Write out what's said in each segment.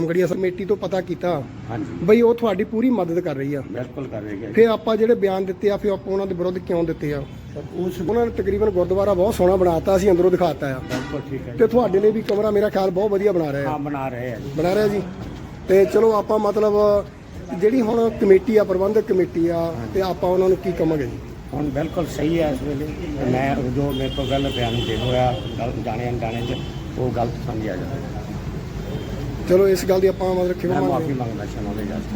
Ramgarhia committee ਤੋਂ ਪਤਾ ਕੀਤਾ। ਹਾਂਜੀ। ਬਈ ਉਹ ਤੁਹਾਡੀ ਪੂਰੀ ਮਦਦ ਕਰ ਰਹੀ ਆ। ਬਿਲਕੁਲ ਕਰ ਰਹੇ ਗਏ ਫਿਰ ਆਪਾਂ ਜਿਹੜੇ ਬਿਆਨ ਦਿੱਤੇ ਆ ਫਿਰ ਆਪਾਂ ਉਹਨਾਂ ਦੇ ਵਿਰੁੱਧ ਕਿਉਂ ਦਿੱਤੇ ਆ? ਉਸ ਉਹਨਾਂ ਨੇ ਤਕਰੀਬਨ ਗੁਰਦੁਆਰਾ ਬਹੁਤ ਸੋਹਣਾ ਬਣਾਤਾ ਅਸੀਂ ਅੰਦਰੋਂ ਦਿਖਾਤਾ ਆ। ਬਿਲਕੁਲ ਠੀਕ ਹੈ ਤੇ ਤੁਹਾਡੇ ਲਈ ਵੀ ਕਮਰਾ ਮੇਰਾ ਖਿਆਲ ਬਹੁਤ ਵਧੀਆ ਬਣਾ ਰਹੇ ਆ ਹਾਂ ਬਣਾ ਰਹੇ ਆ ਜੀ। ਬਣਾ ਰਿਹਾ ਜੀ। ਤੇ ਚਲੋ ਆਪਾਂ ਮਤਲਬ ਜਿਹੜੀ ਹੁਣ ਕਮੇਟੀ ਆ ਪ੍ਰਬੰਧਕ ਕਮੇਟੀ ਆ ਤੇ ਆਪਾਂ ਉਹਨਾਂ ਨੂੰ ਕੀ ਕਵਾਂਗੇ ਜੀ? ਹੁਣ ਬਿਲਕੁਲ ਸਹੀ ਹੈ ਇਸ ਵੇਲੇ। ਮੈਂ ਜੋ ਮੇਰੇ ਕੋਲ ਗੱਲ ਬਿਆਨ ਦੇ ਹੋਇਆ ਗਲਤ ਜਾਣੇ ਅਣਜਾਣੇ ਚ ਉਹ ਗਲਤ ਸਮਝਿਆ ਜਾਂਦਾ ਚਲੋ ਇਸ ਗੱਲ ਦੀ ਆਪਾਂ ਮਤਲਬ ਮੈਂ ਖਿਮਾ ਮਾਫੀ ਮੰਗਦੇ ਮੰਗਦਾ ਸ਼ਾਮਲ ਦੇ ਜਸਟ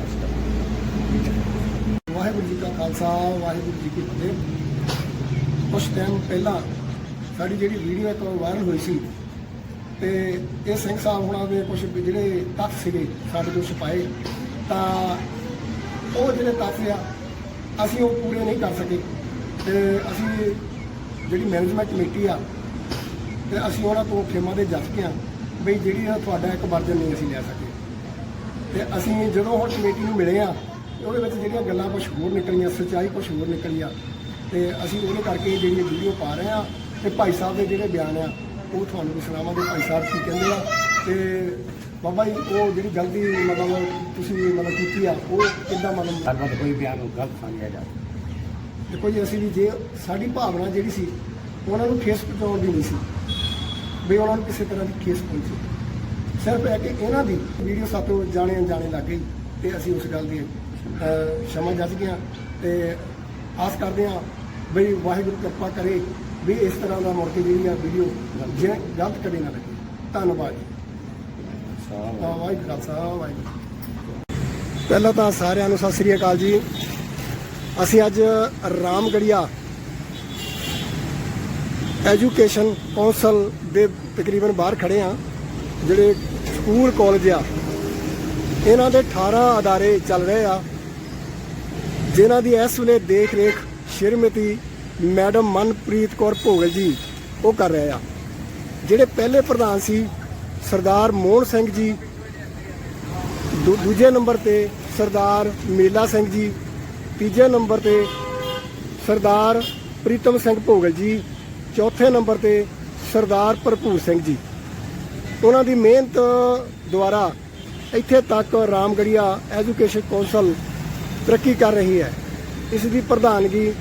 ਵਾਹਿਗੁਰੂ ਜੀ ਕਾ ਖਾਲਸਾ ਵਾਹਿਗੁਰੂ ਜੀ ਕੀ ਫਤਿਹ। ਕੁਝ ਟਾਈਮ ਪਹਿਲਾਂ ਸਾਡੀ ਜਿਹੜੀ ਵੀਡੀਓ ਇੱਕ ਵਾਇਰਲ ਹੋਈ ਸੀ ਤੇ ਇਹ ਸਿੰਘ ਸਾਹਿਬ ਹੁਣਾਂ ਦੇ ਕੁਝ ਜਿਹੜੇ ਤੱਥ ਸੀਗੇ ਸਾਡੇ ਤੋਂ ਛਪਾਏ ਤਾਂ ਉਹ ਜਿਹੜੇ ਤੱਥ ਆ ਅਸੀਂ ਉਹ ਪੂਰੇ ਨਹੀਂ ਕਰ ਸਕੇ। ਤੇ ਅਸੀਂ ਜਿਹੜੀ ਮੈਨੇਜਮੈਂਟ ਕਮੇਟੀ ਆ ਤੇ ਅਸੀਂ ਉਹਨਾਂ ਤੋਂ ਖੇਮਾ ਦੇ ਜੱਜ ਕੇ ਆ। ਬਈ ਜਿਹੜੀ ਤੁਹਾਡਾ ਇੱਕ ਵਰਜਨ ਨਹੀਂ ਅਸੀਂ ਲੈ ਸਕੇ। ਤੇ ਅਸੀਂ ਜਦੋਂ ਹੁਣ ਕਮੇਟੀ ਨੂੰ ਮਿਲੇ ਆ ਉਹਦੇ ਵਿੱਚ ਜਿਹੜੀਆਂ ਗੱਲਾਂ ਕੁਝ ਹੋਰ ਨਿਕਲੀਆਂ ਸੱਚਾਈ ਕੁਝ ਹੋਰ ਨਿਕਲੀ ਆ ਤੇ ਅਸੀਂ ਉਹਦੇ ਕਰਕੇ ਜਿਹੜੀ ਵੀਡੀਓ ਪਾ ਰਹੇ ਆ ਤੇ ਭਾਈ ਸਾਹਿਬ ਦੇ ਜਿਹੜੇ ਬਿਆਨ ਆ ਉਹ ਤੁਹਾਨੂੰ ਵੀ ਸੁਣਾਵਾਂਗੇ। ਭਾਈ ਸਾਹਿਬ ਕੀ ਕਹਿੰਦੇ ਆ ਤੇ ਬਾਬਾ ਜੀ ਉਹ ਜਿਹੜੀ ਗਲਤੀ ਮਤਲਬ ਤੁਸੀਂ ਮਤਲਬ ਕੀਤੀ ਆ ਉਹ ਕਿੱਦਾਂ ਮਤਲਬ ਸਰਬਤ ਕੋਈ ਬਿਆਨ ਗਲਤ ਸਮਝਿਆ ਜਾਂਦਾ ਦੇਖੋ ਜੀ ਅਸੀਂ ਵੀ ਜੇ ਸਾਡੀ ਭਾਵਨਾ ਜਿਹੜੀ ਸੀ ਉਹਨਾਂ ਨੂੰ ਠੇਸ ਪਹੁੰਚਾਉਣ ਦੀ ਨਹੀਂ ਸੀ। ਵੀ ਉਹਨਾਂ ਨੂੰ ਕਿਸੇ ਤਰ੍ਹਾਂ ਦੀ ਠੇਸ ਪਹੁੰਚੇ ਸਿਰਫ ਇਹ ਕਿ ਇਹਨਾਂ ਦੀ ਵੀਡੀਓ ਸਾਤੋਂ ਜਾਣੇ ਅਣਜਾਣੇ ਲੱਗ ਗਈ ਤੇ ਅਸੀਂ ਉਸ ਗੱਲ ਦੀ ਸ਼ਮਾ ਜੱਜ ਗਿਆ ਤੇ ਆਸ ਕਰਦੇ ਹਾਂ ਵੀ ਵਾਹਿਗੁਰੂ ਕਿਰਪਾ ਕਰੇ ਵੀ ਇਸ ਤਰ੍ਹਾਂ ਦਾ ਮੁੜ ਕੇ ਜਿਹੜੀ ਆ ਵੀਡੀਓ ਜੇ ਗਲਤ ਕਦੇ ਨਾ ਲੱਗੇ। ਧੰਨਵਾਦ ਵਾਹਿਗੁਰੂ ਖਾਲਸਾ ਵਾਹਿਗੁਰੂ ਪਹਿਲਾਂ ਤਾਂ ਸਾਰਿਆਂ ਨੂੰ ਸਤਿ ਸ੍ਰੀ ਅਕਾਲ ਜੀ। ਅਸੀਂ ਅੱਜ ਰਾਮਗੜੀਆ ਐਜੂਕੇਸ਼ਨ ਕੌਂਸਲ ਦੇ ਤਕਰੀਬਨ ਬਾਹਰ ਖੜੇ ਆ, ਜਿਹੜੇ ਸਕੂਲ, ਕਾਲਜ ਆ, ਇਹਨਾਂ ਦੇ 18 ਅਦਾਰੇ ਚੱਲ ਰਹੇ ਆ, ਜਿਨ੍ਹਾਂ ਦੀ ਇਸ ਵੇਲੇ ਦੇਖ ਰੇਖ ਸ਼੍ਰੀਮਤੀ ਮੈਡਮ ਮਨਪ੍ਰੀਤ ਕੌਰ ਭੋਗਲ ਜੀ ਉਹ ਕਰ ਰਹੇ ਆ। ਜਿਹੜੇ ਪਹਿਲੇ ਪ੍ਰਧਾਨ ਸੀ, ਸਰਦਾਰ ਮੋਹਨ ਸਿੰਘ ਜੀ, ਦੂ- ਦੂਜੇ ਨੰਬਰ ਤੇ ਸਰਦਾਰ ਮੇਲਾ ਸਿੰਘ ਜੀ, ਤੀਜੇ ਨੰਬਰ ਤੇ ਸਰਦਾਰ ਪ੍ਰੀਤਮ ਸਿੰਘ ਭੋਗਲ ਜੀ ਚੌਥੇ ਨੰਬਰ ਤੇ ਸਰਦਾਰ ਭਰਪੂਰ ਸਿੰਘ ਜੀ। ਉਹਨਾਂ ਦੀ ਮਿਹਨਤ ਦੁਆਰਾ ਇੱਥੇ ਤੱਕ ਰਾਮਗੜੀਆ ਐਜੂਕੇਸ਼ਨ ਕੌਂਸਲ ਤਰੱਕੀ ਕਰ ਰਹੀ ਹੈ। ਇਸ ਦੀ ਪ੍ਰਧਾਨਗੀ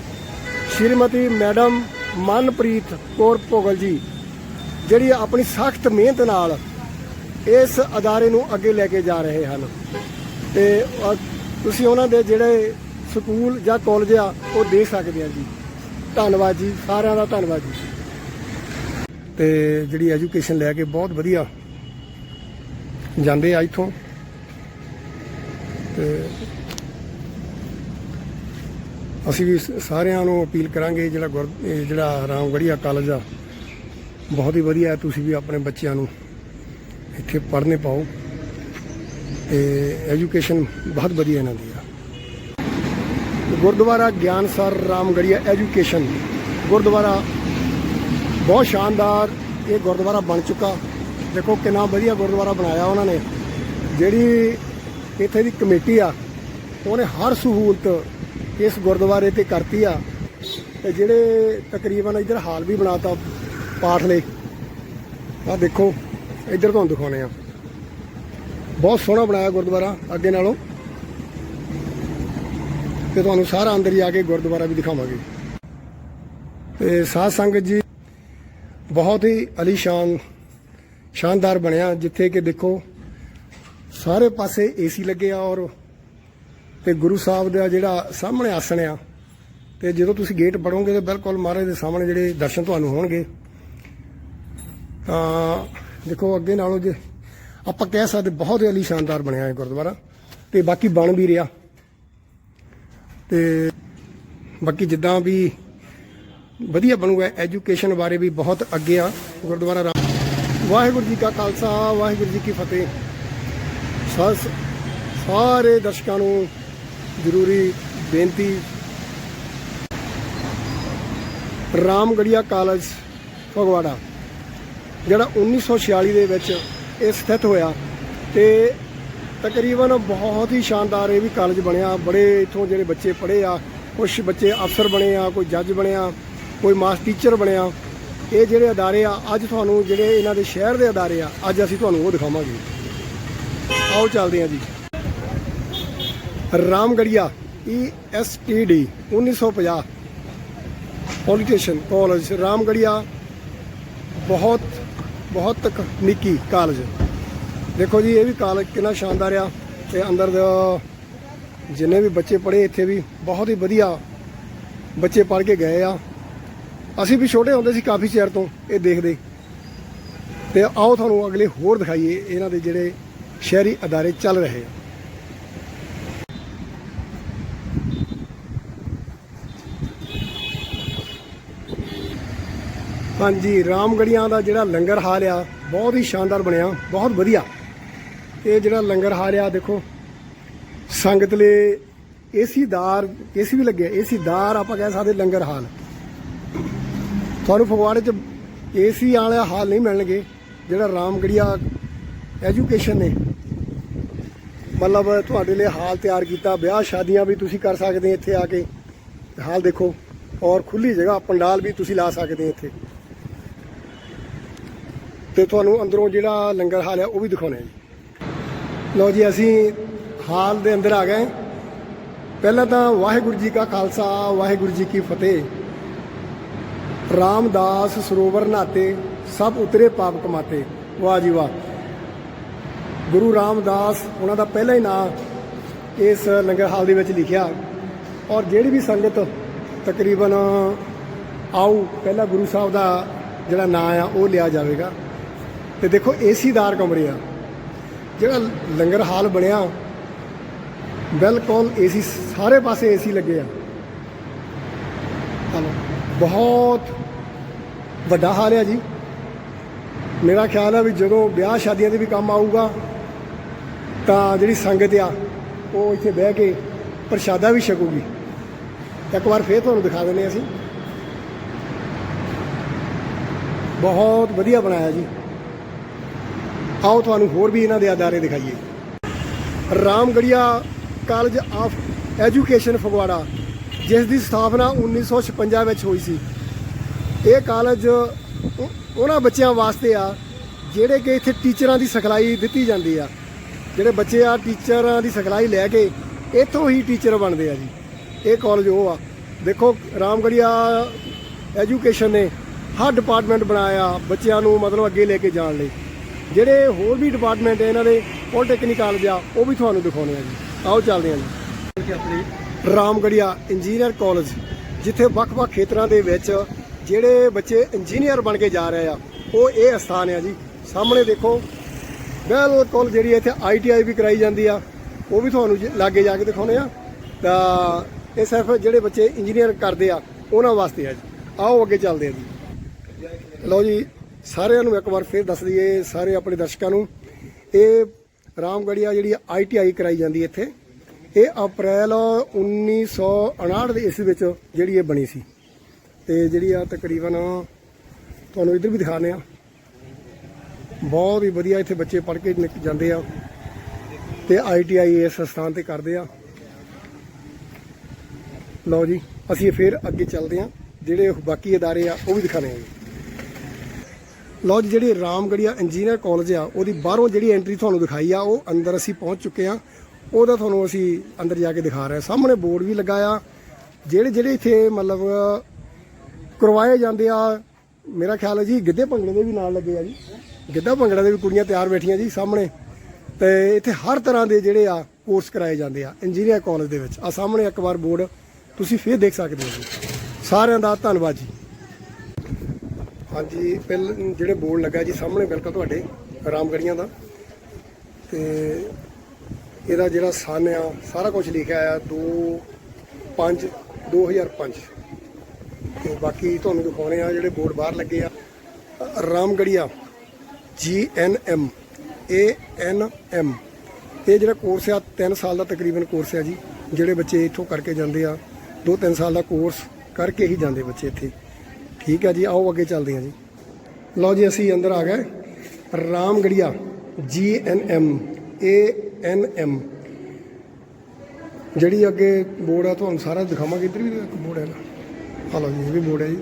ਸ਼੍ਰੀਮਤੀ ਮੈਡਮ ਮਨਪ੍ਰੀਤ ਕੌਰ ਭੋਗਲ ਜੀ, ਜਿਹੜੀ ਆਪਣੀ ਸਖਤ ਮਿਹਨਤ ਨਾਲ ਇਸ ਅਦਾਰੇ ਨੂੰ ਅੱਗੇ ਲੈ ਕੇ ਜਾ ਰਹੇ ਹਨ। ਤੇ ਤੁਸੀਂ ਉਹਨਾਂ ਦੇ ਜਿਹੜੇ ਸਕੂਲ ਜਾਂ ਕਾਲਜ ਆ, ਉਹ ਦੇਖ ਸਕਦੇ ਆ ਜੀ। ਧੰਨਵਾਦ ਜੀ, ਸਾਰਿਆਂ ਦਾ ਧੰਨਵਾਦ ਜੀ। ਤੇ ਜਿਹੜੀ ਐਜੂਕੇਸ਼ਨ ਲੈ ਕੇ ਬਹੁਤ ਵਧੀਆ ਜਾਂਦੇ ਆ ਇੱਥੋਂ। ਤੇ ਅਸੀਂ ਵੀ ਸਾਰਿਆਂ ਨੂੰ ਅਪੀਲ ਕਰਾਂਗੇ, ਜਿਹੜਾ ਗੁਰ- ਜਿਹੜਾ ਰਾਮਗੜੀਆ ਕਾਲਜ ਆ, ਬਹੁਤ ਹੀ ਵਧੀਆ ਤੁਸੀਂ ਵੀ ਆਪਣੇ ਬੱਚਿਆਂ ਨੂੰ ਇੱਥੇ ਪੜ੍ਹਨੇ ਪਾਓ। ਤੇ ਐਜੂਕੇਸ਼ਨ ਬਹੁਤ ਵਧੀਆ ਇਹਨਾਂ ਦੀ ਗੁਰਦੁਆਰਾ ਗਿਆਨ ਸਰ ਰਾਮਗੜੀਆ ਐਜੂਕੇਸ਼ਨ। ਗੁਰਦੁਆਰਾ ਬਹੁਤ ਸ਼ਾਨਦਾਰ ਇਹ ਗੁਰਦੁਆਰਾ ਬਣ ਚੁੱਕਾ। ਦੇਖੋ ਕਿੰਨਾ ਵਧੀਆ ਗੁਰਦੁਆਰਾ ਬਣਾਇਆ ਉਹਨਾਂ ਨੇ। ਜਿਹੜੀ ਇੱਥੇ ਦੀ ਕਮੇਟੀ ਆ, ਉਹਨੇ ਹਰ ਸਹੂਲਤ ਇਸ ਗੁਰਦੁਆਰੇ ਤੇ ਕਰਤੀ ਆ। ਤੇ ਜਿਹੜੇ ਤਕਰੀਬਨ ਇੱਧਰ ਹਾਲ ਵੀ ਬਣਾਤਾ ਪਾਠ ਲਈ। ਆ ਦੇਖੋ, ਇੱਧਰ ਤੁਹਾਨੂੰ ਦਿਖਾਉਣੇ ਆ। ਬਹੁਤ ਸੋਹਣਾ ਬਣਾਇਆ ਗੁਰਦੁਆਰਾ, ਅੱਗੇ ਨਾਲੋਂ। ਤੇ ਤੁਹਾਨੂੰ ਸਾਰਾ ਅੰਦਰ ਹੀ ਆ ਕੇ ਗੁਰਦੁਆਰਾ ਵੀ ਦਿਖਾਵਾਂਗੇ। ਤੇ ਸਾਧ ਸੰਗਤ ਜੀ, ਬਹੁਤ ਹੀ ਅਲੀਸ਼ਾਨ, ਸ਼ਾਨਦਾਰ ਬਣਿਆ, ਜਿੱਥੇ ਕਿ ਦੇਖੋ, ਸਾਰੇ ਪਾਸੇ ਏਸੀ ਲੱਗੇ ਆ ਔਰ ਤੇ ਗੁਰੂ ਸਾਹਿਬ ਦਾ ਜਿਹੜਾ ਸਾਹਮਣੇ ਆਸਣ ਆ, ਤੇ ਜਦੋਂ ਤੁਸੀਂ ਗੇਟ ਪੜੋਗੇ ਤੇ ਬਿਲਕੁਲ ਮਹਾਰਾਜ ਦੇ ਸਾਹਮਣੇ ਜਿਹੜੇ ਦਰਸ਼ਨ ਤੁਹਾਨੂੰ ਹੋਣਗੇ। ਤਾਂ ਦੇਖੋ, ਅੱਗੇ ਨਾਲੋਂ ਜੇ ਆਪਾਂ ਕਹਿ ਸਕਦੇ ਬਹੁਤ ਹੀ ਅਲੀ ਸ਼ਾਨਦਾਰ ਬਣਿਆ ਹੈ ਗੁਰਦੁਆਰਾ, ਤੇ ਬਾਕੀ ਬਣ ਵੀ ਰਿਹਾ। ਤੇ ਬਾਕੀ ਜਿੱਦਾਂ ਵੀ ਵਧੀਆ ਬਣੂਗਾ ਐਜੂਕੇਸ਼ਨ ਬਾਰੇ ਵੀ ਬਹੁਤ ਅੱਗੇ ਆ, ਗੁਰਦੁਆਰਾ ਰਾਮ ਵਾਹਿਗੁਰੂ ਜੀ ਕਾ ਖਾਲਸਾ, ਵਾਹਿਗੁਰੂ ਜੀ ਕੀ ਫਤਿਹ। ਸਾ- ਸਾਰੇ ਦਰਸ਼ਕਾਂ ਨੂੰ ਜ਼ਰੂਰੀ ਬੇਨਤੀ। ਰਾਮਗੜੀਆ ਕਾਲਜ, ਫਗਵਾੜਾ, ਜਿਹੜਾ 1946 ਦੇ ਵਿੱਚ ਇਹ ਸਥਿਤ ਹੋਇਆ ਤੇ ਤਕਰੀਬਨ ਬਹੁਤ ਹੀ ਸ਼ਾਨਦਾਰ ਇਹ ਵੀ ਕਾਲਜ ਬਣਿਆ। ਬੜੇ ਇਥੋਂ ਜਿਹੜੇ ਬੱਚੇ ਪੜ੍ਹੇ ਆ ਕੁਝ ਬੱਚੇ ਅਫਸਰ ਬਣੇ ਆ, ਕੋਈ ਜੱਜ ਬਣਿਆ, ਕੋਈ ਮਾਸ ਟੀਚਰ ਬਣਿਆ। ਇਹ ਜਿਹੜੇ ਅਦਾਰੇ ਆ, ਅੱਜ ਤੁਹਾਨੂੰ ਜਿਹੜੇ ਇਹਨਾਂ ਦੇ ਸ਼ਹਿਰ ਦੇ ਅਦਾਰੇ ਆ, ਅੱਜ ਅਸੀਂ ਤੁਹਾਨੂੰ ਉਹ ਦਿਖਾਵਾਂਗੇ। ਆਓ ਚੱਲਦੇ ਹਾਂ ਜੀ। Ramgarhia E E S T D 1950 polytechnic college Ramgarhia. ਬਹੁਤ ਬਹੁਤ ਤਕਨੀਕੀ ਕਾਲਜ ਦੇਖੋ ਜੀ, ਇਹ ਵੀ ਕਾਲਜ ਕਿੰਨਾ ਸ਼ਾਨਦਾਰ ਆ ਤੇ ਅੰਦਰ ਜਿੰਨੇ ਵੀ ਬੱਚੇ ਪੜ੍ਹੇ ਇੱਥੇ ਵੀ ਬਹੁਤ ਹੀ ਵਧੀਆ ਬੱਚੇ ਪੜ੍ਹ ਕੇ ਗਏ ਆ। ਅਸੀਂ ਵੀ ਛੋਟੇ ਹੁੰਦੇ ਸੀ ਕਾਫੀ ਚਿਰ ਤੋਂ ਇਹ ਦੇਖਦੇ। ਤੇ ਆਓ ਤੁਹਾਨੂੰ ਅਗਲੇ ਹੋਰ ਦਿਖਾਈਏ ਇਹਨਾਂ ਦੇ ਜਿਹੜੇ ਸ਼ਹਿਰੀ ਅਦਾਰੇ ਚੱਲ ਰਹੇ ਆ। ਹਾਂਜੀ, ਰਾਮਗੜੀਆਂ ਦਾ ਜਿਹੜਾ ਲੰਗਰ ਹਾਲ ਆ, ਬਹੁਤ ਹੀ ਸ਼ਾਨਦਾਰ ਬਣਿਆ, ਬਹੁਤ ਵਧੀਆ। ਇਹ ਜਿਹੜਾ ਲੰਗਰ ਹਾਲ ਆ ਦੇਖੋ, ਸੰਗਤ ਲਈ ਏਸੀਦਾਰ ਏਸੀ ਵੀ ਲੱਗਿਆ ਏਸੀਦਾਰ ਆਪਾਂ ਕਹਿ ਸਕਦੇ ਲੰਗਰ ਹਾਲ। ਤੁਹਾਨੂੰ ਫਗਵਾੜੇ 'ਚ ਏਸੀ ਵਾਲਾ ਹਾਲ ਨਹੀਂ ਮਿਲਣਗੇ, ਜਿਹੜਾ ਰਾਮਗੜੀਆ ਐਜੂਕੇਸ਼ਨ ਨੇ। ਮਤਲਬ ਤੁਹਾਡੇ ਲਈ ਹਾਲ ਤਿਆਰ ਕੀਤਾ, ਵਿਆਹ ਸ਼ਾਦੀਆਂ ਵੀ ਤੁਸੀਂ ਕਰ ਸਕਦੇ ਇੱਥੇ ਆ ਕੇ। ਹਾਲ ਦੇਖੋ, ਔਰ ਖੁੱਲੀ ਜਗ੍ਹਾ ਪੰਡਾਲ ਵੀ ਤੁਸੀਂ ਲਾ ਸਕਦੇ ਇੱਥੇ। ਤੇ ਤੁਹਾਨੂੰ ਅੰਦਰੋਂ ਜਿਹੜਾ ਲੰਗਰ ਹਾਲ ਹੈ ਉਹ ਵੀ ਦਿਖਾਉਣਾ ਹੈ ਜੀ ਲਓ ਜੀ, ਅਸੀਂ ਹਾਲ ਦੇ ਅੰਦਰ ਆ ਗਏ। ਪਹਿਲਾਂ ਤਾਂ ਵਾਹਿਗੁਰੂ ਜੀ ਕਾ ਖਾਲਸਾ, ਵਾਹਿਗੁਰੂ ਜੀ ਕੀ ਫਤਿਹ। ਰਾਮਦਾਸ ਸਰੋਵਰ ਨਾਤੇ ਸਭ ਉਤਰੇ, ਪਾਪ ਕਮਾਤੇ। ਵਾਹ ਜੀ ਵਾਹ। ਗੁਰੂ ਰਾਮਦਾਸ, ਉਹਨਾਂ ਦਾ ਪਹਿਲਾ ਹੀ ਨਾਮ ਇਸ ਲੰਗਰ ਹਾਲ ਦੇ ਵਿੱਚ ਲਿਖਿਆ। ਔਰ ਜਿਹੜੀ ਵੀ ਸੰਗਤ ਤਕਰੀਬਨ ਆਊ, ਪਹਿਲਾ ਗੁਰੂ ਸਾਹਿਬ ਦਾ ਜਿਹੜਾ ਨਾਂ ਆ, ਉਹ ਲਿਆ ਜਾਵੇਗਾ। ਤੇ ਦੇਖੋ ਏਸੀਦਾਰ ਕਮਰੇ ਆ। ਜਿਹੜਾ ਲੰਗਰ ਹਾਲ ਬਣਿਆ, ਬਿਲਕੁਲ ਏਸੀ, ਸਾਰੇ ਪਾਸੇ ਏਸੀ ਲੱਗੇ ਆ। ਹਲੋ, ਬਹੁਤ ਵੱਡਾ ਹਾਲ ਹੈ ਜੀ। ਮੇਰਾ ਖਿਆਲ ਹੈ ਵੀ ਜਦੋਂ ਵਿਆਹ ਸ਼ਾਦੀਆਂ ਦੇ ਵੀ ਕੰਮ ਆਊਗਾ, ਤਾਂ ਜਿਹੜੀ ਸੰਗਤ ਆ, ਉਹ ਇੱਥੇ ਬਹਿ ਕੇ ਪ੍ਰਸ਼ਾਦਾ ਵੀ ਛਕੂਗੀ। ਇੱਕ ਵਾਰ ਫੇਰ ਤੁਹਾਨੂੰ ਦਿਖਾ ਦਿੰਦੇ ਹਾਂ ਅਸੀਂ। ਬਹੁਤ ਵਧੀਆ ਬਣਾਇਆ ਜੀ। ਆਓ ਤੁਹਾਨੂੰ ਹੋਰ ਵੀ ਇਹਨਾਂ ਦੇ ਅਦਾਰੇ ਦਿਖਾਈਏ। Ramgarhia college of education Phagwara, ਜਿਸ ਦੀ ਸਥਾਪਨਾ 1956 ਵਿੱਚ ਹੋਈ ਸੀ। ਇਹ ਕਾਲਜ ਉਹਨਾਂ ਬੱਚਿਆਂ ਵਾਸਤੇ ਆ, ਜਿਹੜੇ ਕਿ ਇੱਥੇ ਟੀਚਰਾਂ ਦੀ ਸਿਖਲਾਈ ਦਿੱਤੀ ਜਾਂਦੀ ਆ। ਜਿਹੜੇ ਬੱਚੇ ਆ, ਟੀਚਰਾਂ ਦੀ ਸਿਖਲਾਈ ਲੈ ਕੇ ਇੱਥੋਂ ਹੀ ਟੀਚਰ ਬਣਦੇ ਆ ਜੀ। ਇਹ ਕਾਲਜ ਉਹ ਆ। ਦੇਖੋ, ਰਾਮਗੜੀਆ ਐਜੂਕੇਸ਼ਨ ਨੇ ਹਰ ਡਿਪਾਰਟਮੈਂਟ ਬਣਾਇਆ ਬੱਚਿਆਂ ਨੂੰ ਮਤਲਬ ਅੱਗੇ ਲੈ ਕੇ ਜਾਣ ਲਈ। ਜਿਹੜੇ ਹੋਰ ਵੀ ਡਿਪਾਰਟਮੈਂਟ ਹੈ ਇਹਨਾਂ ਦੇ ਪੋਲੀਟੈਕਨਿਕ ਕਾਲਜ ਆ, ਉਹ ਵੀ ਤੁਹਾਨੂੰ ਦਿਖਾਉਣੇ ਆ ਜੀ। ਆਓ ਚੱਲਦੇ ਆ ਜੀ। ਰਾਮਗੜੀਆ ਇੰਜੀਨੀਅਰ ਕਾਲਜ ਜਿੱਥੇ ਵੱਖ-ਵੱਖ ਖੇਤਰਾਂ ਦੇ ਵਿੱਚ ਜਿਹੜੇ ਬੱਚੇ ਇੰਜੀਨੀਅਰ ਬਣ ਕੇ ਜਾ ਰਹੇ ਆ, ਉਹ ਇਹ ਸਥਾਨ ਆ ਜੀ। ਸਾਹਮਣੇ ਦੇਖੋ, ਬਿਲਕੁਲ ਜਿਹੜੀ ਇੱਥੇ ਆਈਟੀਆਈ ਵੀ ਕਰਾਈ ਜਾਂਦੀ ਆ, ਉਹ ਵੀ ਤੁਹਾਨੂੰ ਲਾਗੇ ਜਾ ਕੇ ਦਿਖਾਉਣੇ ਆ। ਤਾਂ ਇਹ ਸਿਰਫ ਜਿਹੜੇ ਬੱਚੇ ਇੰਜੀਨੀਅਰ ਕਰਦੇ ਆ, ਉਹਨਾਂ ਵਾਸਤੇ ਆ ਜੀ। ਆਓ ਅੱਗੇ ਚੱਲਦੇ ਆ ਜੀ। ਲਓ ਜੀ ਸਾਰਿਆਂ ਨੂੰ ਇੱਕ ਵਾਰ ਫੇਰ ਦੱਸ ਦਈਏ, ਸਾਰੇ ਆਪਣੇ ਦਰਸ਼ਕਾਂ ਨੂੰ। ਇਹ ਰਾਮਗੜੀਆ ਜਿਹੜੀ ਆਈਟੀਆਈ ਕਰਾਈ ਜਾਂਦੀ ਇੱਥੇ। ਇਹ ਅਪ੍ਰੈਲ 1959 ਦੇ ਈਸਵੀ ਵਿੱਚ ਜਿਹੜੀ ਇਹ ਬਣੀ ਸੀ। ਤੇ ਜਿਹੜੀ ਆ ਤਕਰੀਬਨ ਤੁਹਾਨੂੰ ਇੱਧਰ ਵੀ ਦਿਖਾਣੇ ਆ। ਬਹੁਤ ਹੀ ਵਧੀਆ ਇੱਥੇ ਬੱਚੇ ਪੜ੍ਹ ਕੇ ਨਿਕ ਜਾਂਦੇ ਆ ਤੇ ਆਈਟੀਆਈ ਇਸ ਸਥਾਨ ਤੇ ਕਰਦੇ ਆ। ਲਓ ਜੀ, ਅਸੀਂ ਫਿਰ ਅੱਗੇ ਚੱਲਦੇ ਆ। ਜਿਹੜੇ ਬਾਕੀ ਅਦਾਰੇ ਆ, ਉਹ ਵੀ ਦਿਖਾਣੇ ਆ ਜੀ। ਲਓ ਜੀ, ਜਿਹੜੀ ਰਾਮਗੜੀਆ ਇੰਜੀਨੀਅਰ ਕਾਲਜ ਆ, ਉਹਦੀ ਬਾਹਰੋਂ ਜਿਹੜੀ ਐਂਟਰੀ ਤੁਹਾਨੂੰ ਦਿਖਾਈ ਆ, ਉਹ ਅੰਦਰ ਅਸੀਂ ਪਹੁੰਚ ਚੁੱਕੇ ਆ। ਉਹਦਾ ਤੁਹਾਨੂੰ ਅਸੀਂ ਅੰਦਰ ਜਾ ਕੇ ਦਿਖਾ ਰਹੇ ਹਾਂ। ਸਾਹਮਣੇ ਬੋਰਡ ਵੀ ਲੱਗਾ ਆ। ਜਿਹੜੇ ਜਿਹੜੇ ਇੱਥੇ ਮਤਲਬ, ਕਰਵਾਏ ਜਾਂਦੇ ਆ, ਮੇਰਾ ਖਿਆਲ ਹੈ ਜੀ, ਗਿੱਧੇ ਭੰਗੜੇ ਦੇ ਵੀ ਨਾਲ ਲੱਗੇ ਆ ਜੀ। ਗਿੱਧਾ ਭੰਗੜਾ ਦੇ ਵੀ ਕੁੜੀਆਂ ਤਿਆਰ ਬੈਠੀਆਂ ਜੀ ਸਾਹਮਣੇ। ਤੇ ਇੱਥੇ ਹਰ ਤਰ੍ਹਾਂ ਦੇ ਜਿਹੜੇ ਆ ਕੋਰਸ ਕਰਾਏ ਜਾਂਦੇ ਆ, ਇੰਜੀਨੀਅਰ ਕਾਲਜ ਦੇ ਵਿੱਚ। ਆ ਸਾਹਮਣੇ ਇੱਕ ਵਾਰ ਬੋਰਡ, ਤੁਸੀਂ ਫੇਰ ਦੇਖ ਸਕਦੇ ਹੋ ਜੀ। ਸਾਰਿਆਂ ਦਾ ਧੰਨਵਾਦ ਜੀ। ਹਾਂਜੀ ਪਹਿਲ ਜਿਹੜੇ ਬੋਰਡ ਲੱਗਾ ਜੀ ਸਾਹਮਣੇ ਬਿਲਕੁਲ ਤੁਹਾਡੇ, ਰਾਮਗੜੀਆਂ ਦਾ। ਤੇ ਇਹਦਾ ਜਿਹੜਾ ਸਨ ਆ, ਸਾਰਾ ਕੁਝ ਲਿਖਿਆ ਆ 2 5 2005 ਤੇ ਬਾਕੀ ਤੁਹਾਨੂੰ ਦਿਖਾਉਣੇ ਆ ਜਿਹੜੇ ਬੋਰਡ ਬਾਹਰ ਲੱਗੇ ਆ। ਰਾਮਗੜੀਆ, ਜੀ ਐਨ ਐਮ, ਏ ਐਨ ਐਮ। ਇਹ ਜਿਹੜਾ ਕੋਰਸ ਆ 3 ਸਾਲ ਦਾ ਤਕਰੀਬਨ ਕੋਰਸ ਆ ਜੀ, ਜਿਹੜੇ ਬੱਚੇ ਇੱਥੋਂ ਕਰਕੇ ਜਾਂਦੇ ਆ। 2-3 ਸਾਲ ਦਾ ਕੋਰਸ ਕਰਕੇ ਹੀ ਜਾਂਦੇ ਬੱਚੇ ਇੱਥੇ। ਠੀਕ ਹੈ ਜੀ, ਆਓ ਅੱਗੇ ਚੱਲਦੇ ਹਾਂ ਜੀ। ਲਓ ਜੀ, ਅਸੀਂ ਅੰਦਰ ਆ ਗਏ। ਰਾਮਗੜੀਆ, ਜੀ ਐਨ ਐਮ, ਏ ਐਨ ਐਮ। ਜਿਹੜੀ ਅੱਗੇ ਬੋਰਡ ਆ, ਤੁਹਾਨੂੰ ਸਾਰਾ ਦਿਖਾਵਾਂਗੇ। ਇੱਧਰ ਵੀ ਇੱਕ ਬੋਰਡ ਹੈ ਨਾ ਆ ਲਓ ਜੀ, ਇਹ ਵੀ ਬੋਰਡ ਹੈ ਜੀ।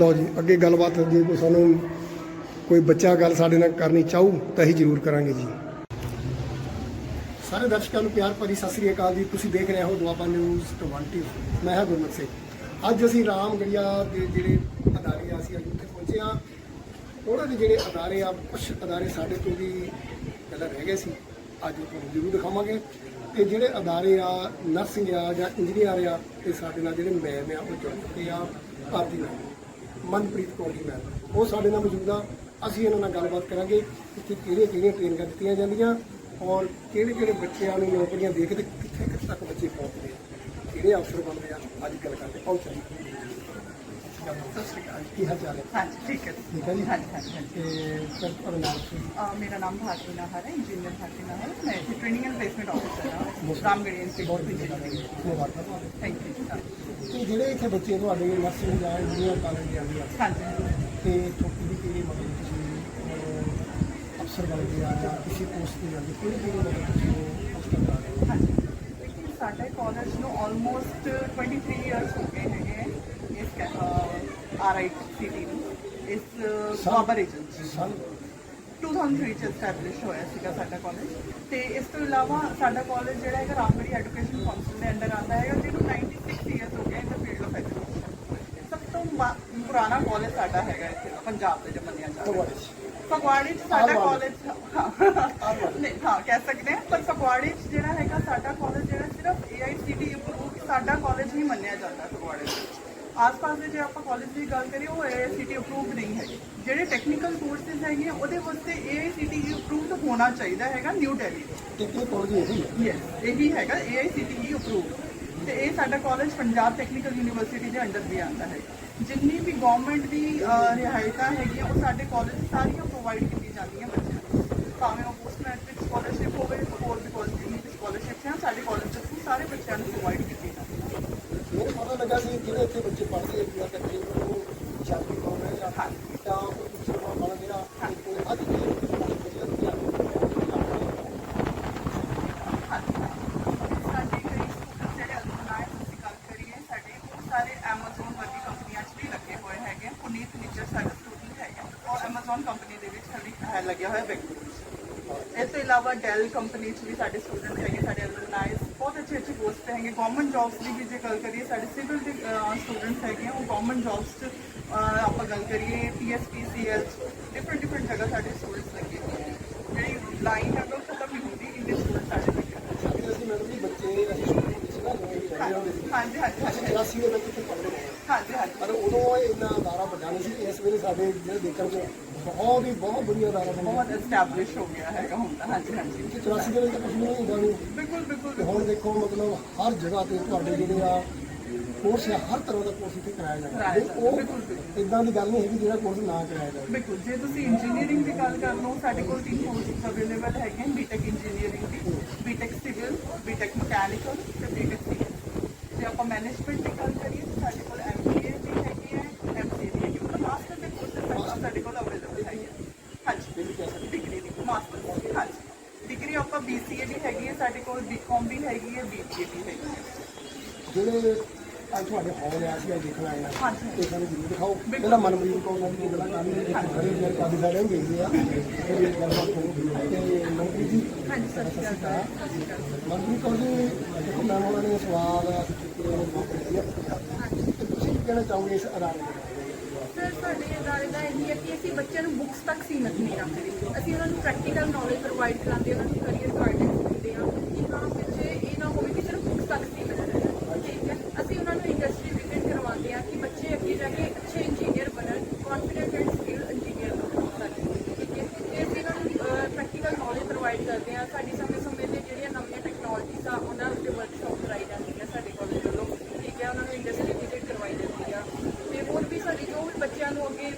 ਲਓ ਜੀ, ਅੱਗੇ ਗੱਲਬਾਤ ਜੇ ਕੋਈ ਸਾਨੂੰ ਕੋਈ ਬੱਚਾ ਗੱਲ ਸਾਡੇ ਨਾਲ ਕਰਨੀ ਚਾਹੂ, ਤਾਂ ਅਸੀਂ ਜ਼ਰੂਰ ਕਰਾਂਗੇ ਜੀ। ਸਾਰੇ ਦਰਸ਼ਕਾਂ ਨੂੰ ਪਿਆਰ ਭਰੀ ਸਤਿ ਸ੍ਰੀ ਅਕਾਲ ਜੀ। ਤੁਸੀਂ ਦੇਖ ਰਹੇ ਹੋ ਦੁਆਬਾ ਨਿਊਜ਼ 20 ਮੈਂ ਹਾਂ ਗੁਰਮਤ ਸਿੰਘ। ਅੱਜ ਅਸੀਂ ਰਾਮਗੜੀਆ ਦੇ ਜਿਹੜੇ ਅਦਾਰੇ ਆ, ਅਸੀਂ ਅੱਜ ਉੱਥੇ ਪਹੁੰਚੇ ਆ ਉਹਨਾਂ ਦੇ ਜਿਹੜੇ ਅਦਾਰੇ ਆ ਕੁਝ ਅਦਾਰੇ ਸਾਡੇ ਤੋਂ ਵੀ ਪਹਿਲਾਂ ਰਹਿ ਗਏ ਸੀ। ਅੱਜ ਉਹ ਤੁਹਾਨੂੰ ਜ਼ਰੂਰ ਦਿਖਾਵਾਂਗੇ। ਤੇ ਜਿਹੜੇ ਅਦਾਰੇ ਆ, ਨਰਸਿੰਗ ਆ ਜਾਂ ਇੰਜੀਨੀਅਰ ਆ, ਤੇ ਸਾਡੇ ਨਾਲ ਜਿਹੜੇ ਮੈਮ ਆ, ਉਹ ਜੁੜ ਚੁੱਕੇ ਆ। ਭਾਰਤੀ ਮੈਮ ਮਨਪ੍ਰੀਤ ਕੌਰ ਜੀ ਮੈਮ। ਉਹ ਸਾਡੇ ਨਾਲ ਮੌਜੂਦ ਆ। ਅਸੀਂ ਇਹਨਾਂ ਨਾਲ ਗੱਲਬਾਤ ਕਰਾਂਗੇ ਕਿ ਕਿਹੜੀਆਂ ਕਿਹੜੀਆਂ ਟ੍ਰੇਨਿੰਗਾਂ ਦਿੱਤੀਆਂ ਜਾਂਦੀਆਂ ਔਰ ਕਿਹੜੇ ਕਿਹੜੇ ਬੱਚਿਆਂ ਨੂੰ ਨੌਕਰੀਆਂ ਦੇ ਕੇ ਤੇ ਕਿੱਥੇ ਕਿੱਥੇ ਤੱਕ ਬੱਚੇ ਪਹੁੰਚਦੇ ਆ ਕਿਹੜੇ ਅਫਸਰ ਬਣਦੇ ਆ ਅੱਜ ਗੱਲ ਕਰਦੇ ਪਹੁੰਚਾਂਗੇ ਸਤਿ ਸ਼੍ਰੀ ਅਕਾਲ ਕੀ ਹਾਲ ਚਾਲ ਹੈ? ਹਾਂਜੀ ਠੀਕ ਹੈ। ਠੀਕ ਹੈ ਜੀ? ਹਾਂਜੀ ਹਾਂਜੀ ਤੇ ਸਰ ਤੁਹਾਡਾ ਨਾਮ ਕੀ? ਮੇਰਾ ਨਾਮ ਭਾਰਤੀ ਨਾਹਰ ਹੈ ਇੰਜੀਨੀਅਰ ਭਾਰਤੀ ਨਾਹਰ। ਮੈਂ ਇੱਥੇ ਟ੍ਰੇਨਿੰਗ ਐਂਡ ਪਲੇਸਮੈਂਟ ਆਫਿਸਰ ਹਾਂ। ਰਾਮਗੜ੍ਹ ਇੰਸਟੀਚਿਊਟ ਆਫ ਇੰਜੀਨੀਅਰਿੰਗ ਧੰਨਵਾਦ ਤੁਹਾਡਾ। ਥੈਂਕ ਯੂ ਤੇ ਜਿਹੜੇ ਇੱਥੇ ਬੱਚੇ ਤੁਹਾਡੇ ਨਰਸਿੰਗ ਜਾਂ ਇੰਜੀਨੀਅਰ ਕਾਲਜ ਦੇ ਆਉਂਦੇ ਆ ਹਾਂਜੀ। ਤੇ ਛੋਟੀ ਦੀ ਕਿਹੜੀ ਮਤਲਬ ਤੁਸੀਂ ਅਫਸਰ ਬਣਦੇ ਆ ਜਾਂ ਕਿਸੇ ਪੋਸਟ ਤੇ ਜਾਂਦੇ ਮਤਲਬ ਤੁਸੀਂ ਉਹ ਅਫਸਰ ਬਣਾ ਰਹੇ ਹੋ ਹਾਂਜੀ। ਦੇਖੋ ਸਾਡੇ ਕਾਲਜ ਨੂੰ ਆਲਮੋਸਟ 23 ਇਅਰਸ ਹੋ ਗਏ ਹੈਗੇ ਇਸ ਆਰਆਈਟੀ ਨੂੰ। ਇਸ ਬਾਬਰ ਏਜੰਸੀ ਸਨ 2003 ਚ ਐਸਟੈਬਲਿਸ਼ ਹੋਇਆ ਸੀਗਾ ਸਾਡਾ ਕਾਲਜ ਤੇ ਇਸ ਤੋਂ ਇਲਾਵਾ ਸਾਡਾ ਕਾਲਜ ਜਿਹੜਾ ਹੈਗਾ ਰਾਮਗੜ੍ਹ ਐਜੂਕੇਸ਼ਨ ਕਾਉਂਸਲ ਦੇ ਅੰਡਰ ਆਉਂਦਾ ਹੈਗਾ ਜਿਹਨੂੰ 96 ਇਅਰਸ ਹੋ ਗਏ in the field of education ਸਭ ਤੋਂ ਪੁਰਾਣਾ ਕਾਲਜ ਸਾਡਾ ਹੈਗਾ ਇੱਥੇ ਪੰਜਾਬ ਦੇ ਜੋ ਮੰਨਿਆ ਜਾਂਦਾ ਹੈ ਫਗਵਾੜੇ ਚ ਸਾਡਾ। ਕਾਲਜ ਨਹੀਂ ਹਾਂ ਕਹਿ ਸਕਦੇ ਹਾਂ ਪਰ ਫਗਵਾੜੇ ਚ ਜਿਹੜਾ ਹੈਗਾ ਸਾਡਾ ਕਾਲਜ ਜਿਹੜਾ ਸਿਰਫ AICTE ਅਪਰੂਵਡ ਸਾਡਾ ਕਾਲਜ ਹੀ ਮੰਨਿਆ ਜਾਂਦਾ ਫਗਵਾੜੇ ਵਿੱਚ ਆਸ-ਪਾਸ ਦੇ ਜੇ ਆਪਾਂ ਕਾਲਜ ਦੀ ਗੱਲ ਕਰੀਏ ਉਹ AICTE ਅਪਰੂਵਡ ਨਹੀਂ ਹੈਗੇ। ਜਿਹੜੇ ਟੈਕਨੀਕਲ ਕੋਰਸਿਸ ਹੈਗੇ ਉਹਦੇ ਵਾਸਤੇ AICTE ਅਪਰੂਵਡ ਹੋਣਾ ਚਾਹੀਦਾ ਹੈਗਾ ਨਿਊ ਦਿੱਲੀ ਤੇ। ਇਹ? ਕਾਲਜ ਇਹ ਹੀ ਹੈ ਯੈਸ ਇਹੀ ਹੈਗਾ AICTE ਅਪਰੂਵਡ ਤੇ ਇਹ ਸਾਡਾ ਕਾਲਜ ਪੰਜਾਬ ਟੈਕਨੀਕਲ ਯੂਨੀਵਰਸਿਟੀ ਦੇ ਅੰਡਰ ਵੀ ਆਉਂਦਾ ਹੈ। ਜਿੰਨੀ ਵੀ ਗਵਰਨਮੈਂਟ ਦੀ ਅਹ, ਰਿਆਇਤਾਂ ਹੈਗੀਆਂ ਉਹ ਸਾਡੇ ਕਾਲਜ ਸਾਰੀਆਂ ਪ੍ਰੋਵਾਈਡ ਕੀਤੀ ਜਾਂਦੀਆਂ ਬੱਚਿਆਂ ਨੂੰ। ਭਾਵੇਂ ਉਹ ਪੋਸਟ ਮੈਟ੍ਰਿਕ ਸਕਾਲਰਸ਼ਿਪ ਹੋਵੇ ਹੋਰ ਵੀ ਕਾਲਜ ਜਿੰਨੀ ਵੀ ਸਕਾਲਰਸ਼ਿਪ ਹੈ ਸਾਡੇ ਕਾਲਜ ਦੇ ਸਾਰੇ ਬੱਚਿਆਂ ਨੂੰ ਪ੍ਰੋਵਾਈਡ ਕੀਤੀ ਜਾਂਦੀ ਹੈ ਮੈਨੂੰ ਪਤਾ ਲੱਗਾ ਸੀ ਜਿਹੜੇ ਇੱਥੇ ਬੱਚੇ ਪੜ੍ਹਦੇ ਆ ਜਾਂ ਤਕਰੀਬਨ ਉਹ ਸ਼ਾਦੀ ਕੋਲ ਰਹੇ ਆ ਤਾਂ ਉਹ ਪਿੱਛੇ ਵਾਲਾ ਜਿਹੜਾ ਕੋਈ ਅੱਜ ਵੀ ਬੱਚਿਆਂ ਨੂੰ ਸਾਡੇ ਕਈ students ਜਿਹੜੇ alumni ਦੀ ਗੱਲ ਕਰੀਏ ਸਾਡੇ ਬਹੁਤ ਸਾਰੇ Amazon ਵਰਗੀ ਕੰਪਨੀਆਂ 'ਚ ਵੀ ਲੱਗੇ ਹੋਏ ਹੈਗੇ ਪੁਨੀਤ ਨਿੱਜਰ ਸਾਡਾ ਸਟੂਡੈਂਟ ਹੈਗਾ ਔਰ Amazon ਕੰਪਨੀ ਦੇ ਵਿੱਚ ਹਲੀ ਹੈ ਲੱਗਿਆ ਹੋਇਆ ਬੈਂਗਲੁਰੂ 'ਚ। ਇਸ ਤੋਂ ਡੈਲ ਕੰਪਨੀ 'ਚ ਵੀ ਸਾਡੇ ਸਟੂਡੈਂਟ ਹੈਗੇ ਸਾਡੇ alumni ਬਹੁਤ ਅੱਛੇ ਅੱਛੇ ਪੋਸਟ ਤੇ ਹੈਗੇ। ਗਵਰਨਮੈਂਟ ਜੌਬਸ ਦੀ ਵੀ ਜੇ ਗੱਲ ਕਰੀਏ ਸਾਡੇ ਸਿਵਲ ਦੇ ਸਟੂਡੈਂਟਸ ਹੈਗੇ ਉਹ ਗਵਰਨਮੈਂਟ ਜੌਬਸ 'ਚ ਆਪਾਂ ਗੱਲ ਕਰੀਏ ਪੀਐਸਪੀਸੀਐਲ ਡਿਫਰੈਂਟ ਡਿਫਰੈਂਟ ਜਗ੍ਹਾ ਸਾਡੇ ਸਟੂਡੈਂਟਸ ਲੱਗੇ ਹੋਏ ਨੇ। ਜਿਹੜੀ ਲਾਈਨ ਹੈ ਉਹ ਖਤਮ ਨਹੀਂ ਹੁੰਦੀ ਇੰਨੇ ਸਟੂਡੈਂਟ ਸਾਡੇ ਲੱਗੇ ਅਸੀਂ ਮੈਨੂੰ ਵੀ ਬੱਚੇ ਅਸੀਂ ਸਕੂਲ ਵਿੱਚ ਨਾ ਹੀ ਰਹਿੰਦੇ ਹੁੰਦੇ ਸੀ ਹਾਂਜੀ ਹਾਂਜੀ ਹਾਂਜੀ। 84 ਦੇ ਵਿੱਚ ਪੜ੍ਹਦੇ ਰਹੇ ਹਾਂਜੀ ਹਾਂਜੀ। ਪਰ ਉਦੋਂ ਇੰਨਾ ਅਦਾਰਾ ਵੱਡਾ ਨਹੀਂ ਸੀ ਇਸ ਵੇਲੇ ਸਾਡੇ ਜਿਹੜੇ ਦੇਖਣ ਚ ਬਹੁਤ ਹੀ ਬਹੁਤ ਵਧੀਆ ਅਦਾਰਾ ਬਣ ਬਹੁਤ ਐਸਟੈਬਲਿਸ਼ ਹੋ ਗਿਆ ਹੈਗਾ ਹੁਣ ਤਾਂ ਹਾਂਜੀ ਹਾਂਜੀ। 84 ਦੇ ਵਿੱਚ ਤਾਂ ਕੁਝ ਨਹੀਂ ਹੁੰਦਾ ਨਹੀਂ ਬਿਲਕੁਲ ਬਿਲਕੁਲ ਹੁਣ ਦੇਖੋ ਮਤਲਬ ਹਰ ਜਗ੍ਹਾ ਤੇ ਤੁਹਾਡੇ ਜਿਹੜੇ ਆ ਕੋਰਸ ਆ ਹਰ ਤਰ੍ਹਾਂ ਦਾ ਕੋਰਸ ਇੱਥੇ ਕਰਾਇਆ ਜਾਂਦਾ। ਹੈ ਉਹ। ਇਦਾਂ ਦੀ ਗੱਲ ਨਹੀਂ ਹੈਗੀ ਜਿਹੜਾ ਕੋਰਸ ਨਾ ਕਰਾਇਆ ਜਾਵੇ। ਬਿਲਕੁਲ ਜੇ ਤੁਸੀਂ ਇੰਜੀਨੀਅਰਿੰਗ ਦੀ ਗੱਲ ਕਰ ਲਓ ਸਾਡੇ ਕੋਲ ਤਿੰਨ ਕੋਰਸਿਸ ਅਵੇਲੇਬਲ ਹੈਗੇ ਨੇ ਬੀਟੈਕ ਇੰਜੀਨੀਅਰਿੰਗ ਦੀ। ਬੀਟੈਕ ਸਿਵਲ ਬੀਟੈਕ ਮਕੈਨੀਕਲ ਤੇ ਬੀਟੈਕ ਜੇ ਆਪਾਂ ਮੈਨੇਜਮੈਂਟ ਦੀ ਗੱਲ ਕਰੀਏ ਤਾਂ ਸਾਡੇ ਕੋਲ ਐਮਬੀਏ ਵੀ ਹੈਗੀ ਹੈ ਐਮਸੀਏ ਵੀ ਹੈਗੀ ਮਤਲਬ ਮਾਸਟਰ ਦੇ ਕੋਰਸਿਸ ਸਾਡੇ ਕੋਲ ਅਵੇਲੇਬਲ ਹੈਗੇ ਆ। ਹਾਂਜੀ ਡਿਗਰੀ ਦੀ ਮਾਸਟਰ ਹਾਂਜੀ ਡਿਗਰੀ ਆਪਾਂ ਬੀਸੀਏ ਵੀ ਹੈਗੀ ਹੈ ਸਾਡੇ ਕੋਲ ਬੀਕਾਮ ਵੀ ਹੈਗੀ ਹੈ ਬੀਬੀਏ ਵੀ ਹੈਗੀ ਹੈ। ਜਿਹੜੇ ਅੱਜ ਤੁਹਾਡੇ ਹਾਲ ਆ ਅੱਜ ਦੇਖਣ ਆਏ ਆ ਹਾਂਜੀ। ਤੇ ਸਾਨੂੰ ਜ਼ਰੂਰ ਦਿਖਾਓ। ਪਹਿਲਾਂ ਮਨਮਰੀਤ ਕੌਰ ਨਾਲ ਵੀ ਗੱਲਾਂ ਕਰਾਂਗੇ ਸਾਰੇ ਜਿਹੜੇ ਕਾਦੀ ਸਾਡੇ ਨੂੰ ਗਏ ਆ। ਇਹ ਗੱਲਬਾਤ ਹੋਊਗੀ ਤੇ ਮਨਪ੍ਰੀਤ ਜੀ ਹਾਂਜੀ ਸਤਿ ਸ਼੍ਰੀ ਅਕਾਲ। ਸਤਿ ਸ਼੍ਰੀ ਅਕਾਲ। ਮਨਪ੍ਰੀਤ ਕੌਰ ਜੀ ਦੇਖੋ ਮੈਂ ਉਹਨਾਂ ਨੇ ਸਵਾਲ ਤੇ ਤੁਸੀਂ ਕੀ ਕਹਿਣਾ ਚਾਹੋਗੇ ਇਸ ਅਦਾਰੇ ਦੇ? ਸਰ ਸਾਡੇ ਅਦਾਰੇ ਦਾ ਇਹ ਹੈ ਕਿ ਅਸੀਂ ਬੱਚਿਆਂ ਨੂੰ ਬੁੱਕਸ ਤੱਕ ਸੀਮਿਤ ਨਹੀਂ ਰੱਖਦੇ। ਅਸੀਂ ਉਹਨਾਂ ਨੂੰ ਪ੍ਰੈਕਟੀਕਲ ਨੌਲੇਜ ਪ੍ਰੋਵਾਈਡ ਕਰਾਉਂਦੇ ਉਹਨਾਂ ਨੂੰ ਕਰੀਅਰ ਗਾਈਡੈਂਸ ਦਿੰਦੇ ਹਾਂ, ਕਿ ਹਾਂ ਬੱਚੇ ਇਹ ਨਾ ਹੋਵੇ ਕਿ ਸਿਰਫ ਬੁੱਕਸ ਤੱਕ ਸੀਮਿਤ ਰਹਿਣ ਠੀਕ ਹੈ ਅਸੀਂ ਉਹਨਾਂ ਨੂੰ ਇੰਡਸਟਰੀ ਵਿਜ਼ਿਟ ਕਰਵਾਉਂਦੇ ਹਾਂ ਕਿ ਬੱਚੇ ਅੱਗੇ ਜਾ ਕੇ ਅੱਛੇ ਇੰਜੀਨੀਅਰ ਬਣਨ ਕੌਨਫੀਡੈਂਟ ਐਂਡ ਸਕਿੱਲ ਇੰਜੀਨੀਅਰ ਬਣਨ ਸਾਡੇ ਠੀਕ ਹੈ ਤੇ ਅਸੀਂ ਉਹਨਾਂ ਨੂੰ ਪ੍ਰੈਕਟੀਕਲ ਨੌਲੇਜ ਪ੍ਰੋਵਾਈਡ ਕਰਦੇ ਹਾਂ ਸਾਡੀ ਸਮੇਂ ਸਮੇਂ ਤੇ ਜਿਹੜੀਆਂ ਨਵੀਆਂ ਟੈਕਨੋਲੋਜੀਜ਼ ਆ ਉਹਨਾਂ ਉੱਤੇ ਵਰਕਸ਼ਾਪ ਕਰਾਈ ਜਾਂਦੀ ਹੈ ਸਾਡੇ ਕਾਲਜ ਵੱਲੋਂ ਠੀਕ ਹੈ ਉਹਨਾਂ ਨੂੰ ਇੰਡਸਟਰੀ ਵਿਜ਼ਿਟ ਕਰਵਾਈ ਜਾਂਦੀ ਆ ਤੇ ਹੋਰ ਵੀ ਸਾਡੀ ਜੋ ਵੀ ਬੱਚਿਆਂ ਨੂੰ ਅੱਗੇ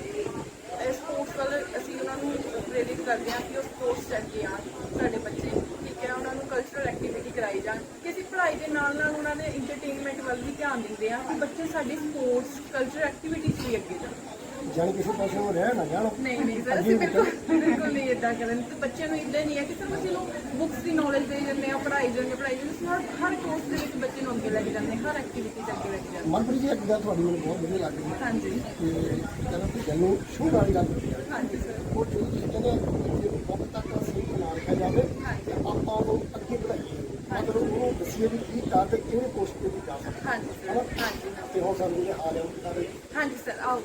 ਸਪੋਰਟਸ ਵੱਲ ਅਸੀਂ ਉਹਨਾਂ ਨੂੰ ਪ੍ਰੇਰਿਤ ਕਰਦੇ ਹਾਂ ਕਿ ਉਹ ਸਪੋਰਟਸ ਚ ਅੱਗੇ ਆਉਣ ਸਾਡੇ ਬੱਚੇ ਠੀਕ ਹੈ ਉਹਨਾਂ ਨੂੰ ਕਲਚਰਲ ਐਕਟੀਵਿਟੀ ਕਰਾਈ ਜਾਣ ਕਿ ਅਸੀਂ ਪੜ੍ਹਾਈ ਦੇ ਨਾਲ ਨਾਲ ਉਹਨਾਂ ਦੇ ਇੰਟਰਟੇਨਮੈਂਟ ਵੱਲ ਵੀ ਧਿਆਨ ਦਿੰਦੇ ਹਾਂ ਕਿ ਬੱਚੇ ਸਾਡੀ ਸਪੋਰਟਸ ਕਲਚਰਲ ਐਕਟੀਵਿਟੀ 'ਚ ਵੀ ਅੱਗੇ ਜਾਣ ਜਾਣੀ ਕਿਸੇ ਪਾਸੇ ਨੂੰ ਰਹਿ ਨਾ ਜਾਣ। ਨਹੀਂ ਨਹੀਂ ਸਰ ਅਸੀਂ ਬਿਲਕੁਲ ਬਿਲਕੁਲ ਨਹੀਂ ਇਦਾਂ ਕਰਨ ਤੇ ਬੱਚਿਆਂ ਨੂੰ ਇਦਾਂ ਨਹੀਂ ਹੈ ਕਿ ਸਿਰਫ ਅਸੀਂ ਨੂੰ ਬੁੱਕਸ ਦੀ ਨੌਲੇਜ ਦੇ ਜਾਂਦੇ ਆ ਪੜ੍ਹਾਈ ਜਾਂਦੇ ਪੜ੍ਹਾਈ ਜਾਂਦੇ ਹਰ ਹਰ ਕੋਰਸ ਦੇ ਵਿੱਚ ਬੱਚੇ ਨੂੰ ਅੱਗੇ ਲੈ ਕੇ ਜਾਂਦੇ ਹਰ ਐਕਟੀਵਿਟੀ 'ਚ ਅੱਗੇ ਲੈ ਕੇ ਜਾਂਦੇ। ਮਨਪ੍ਰੀਤ ਜੀ ਇੱਕ ਗੱਲ ਤੁਹਾਡੀ ਮੈਨੂੰ ਬਹੁਤ ਵਧੀਆ ਲੱਗ ਰਹੀ ਹੈ। ਹਾਂਜੀ। ਕਿ ਕਹਿੰਦਾ ਕਿ ਗੱਲ ਨੂੰ ਸ਼ੁਰੂ ਵਾਲੀ ਗੱਲ ਕੀਤੀ ਹੈ ਹਾਂਜੀ ਸਰ। ਉਹ ਜੋ ਕਹਿੰਦੇ ਬਹੁਤ ਤੱਕ ਅਸੀਂ ਬਣਾ ਰੱਖਿਆ ਜਾਵੇ ਤੇ ਆਪਾਂ ਉਹਨੂੰ ਅੱਗੇ ਵਧਾਈਏ। ਮਤਲਬ ਉਹਨੂੰ ਦੱਸੀਏ ਵੀ ਕੀ ਕਰ ਤੇ ਕਿਹੜੇ ਪੋਸਟ ਤੇ ਵੀ ਜਾ ਸਕਦਾ। ਹਾਂਜੀ ਸਰ। ਹਾਂਜੀ ਤੇ ਹੁਣ ਸਾਨੂੰ ਇਹ ਹਾਲ ਹੈ ਉਹ ਹਾਂਜੀ ਸਰ। ਆਓ।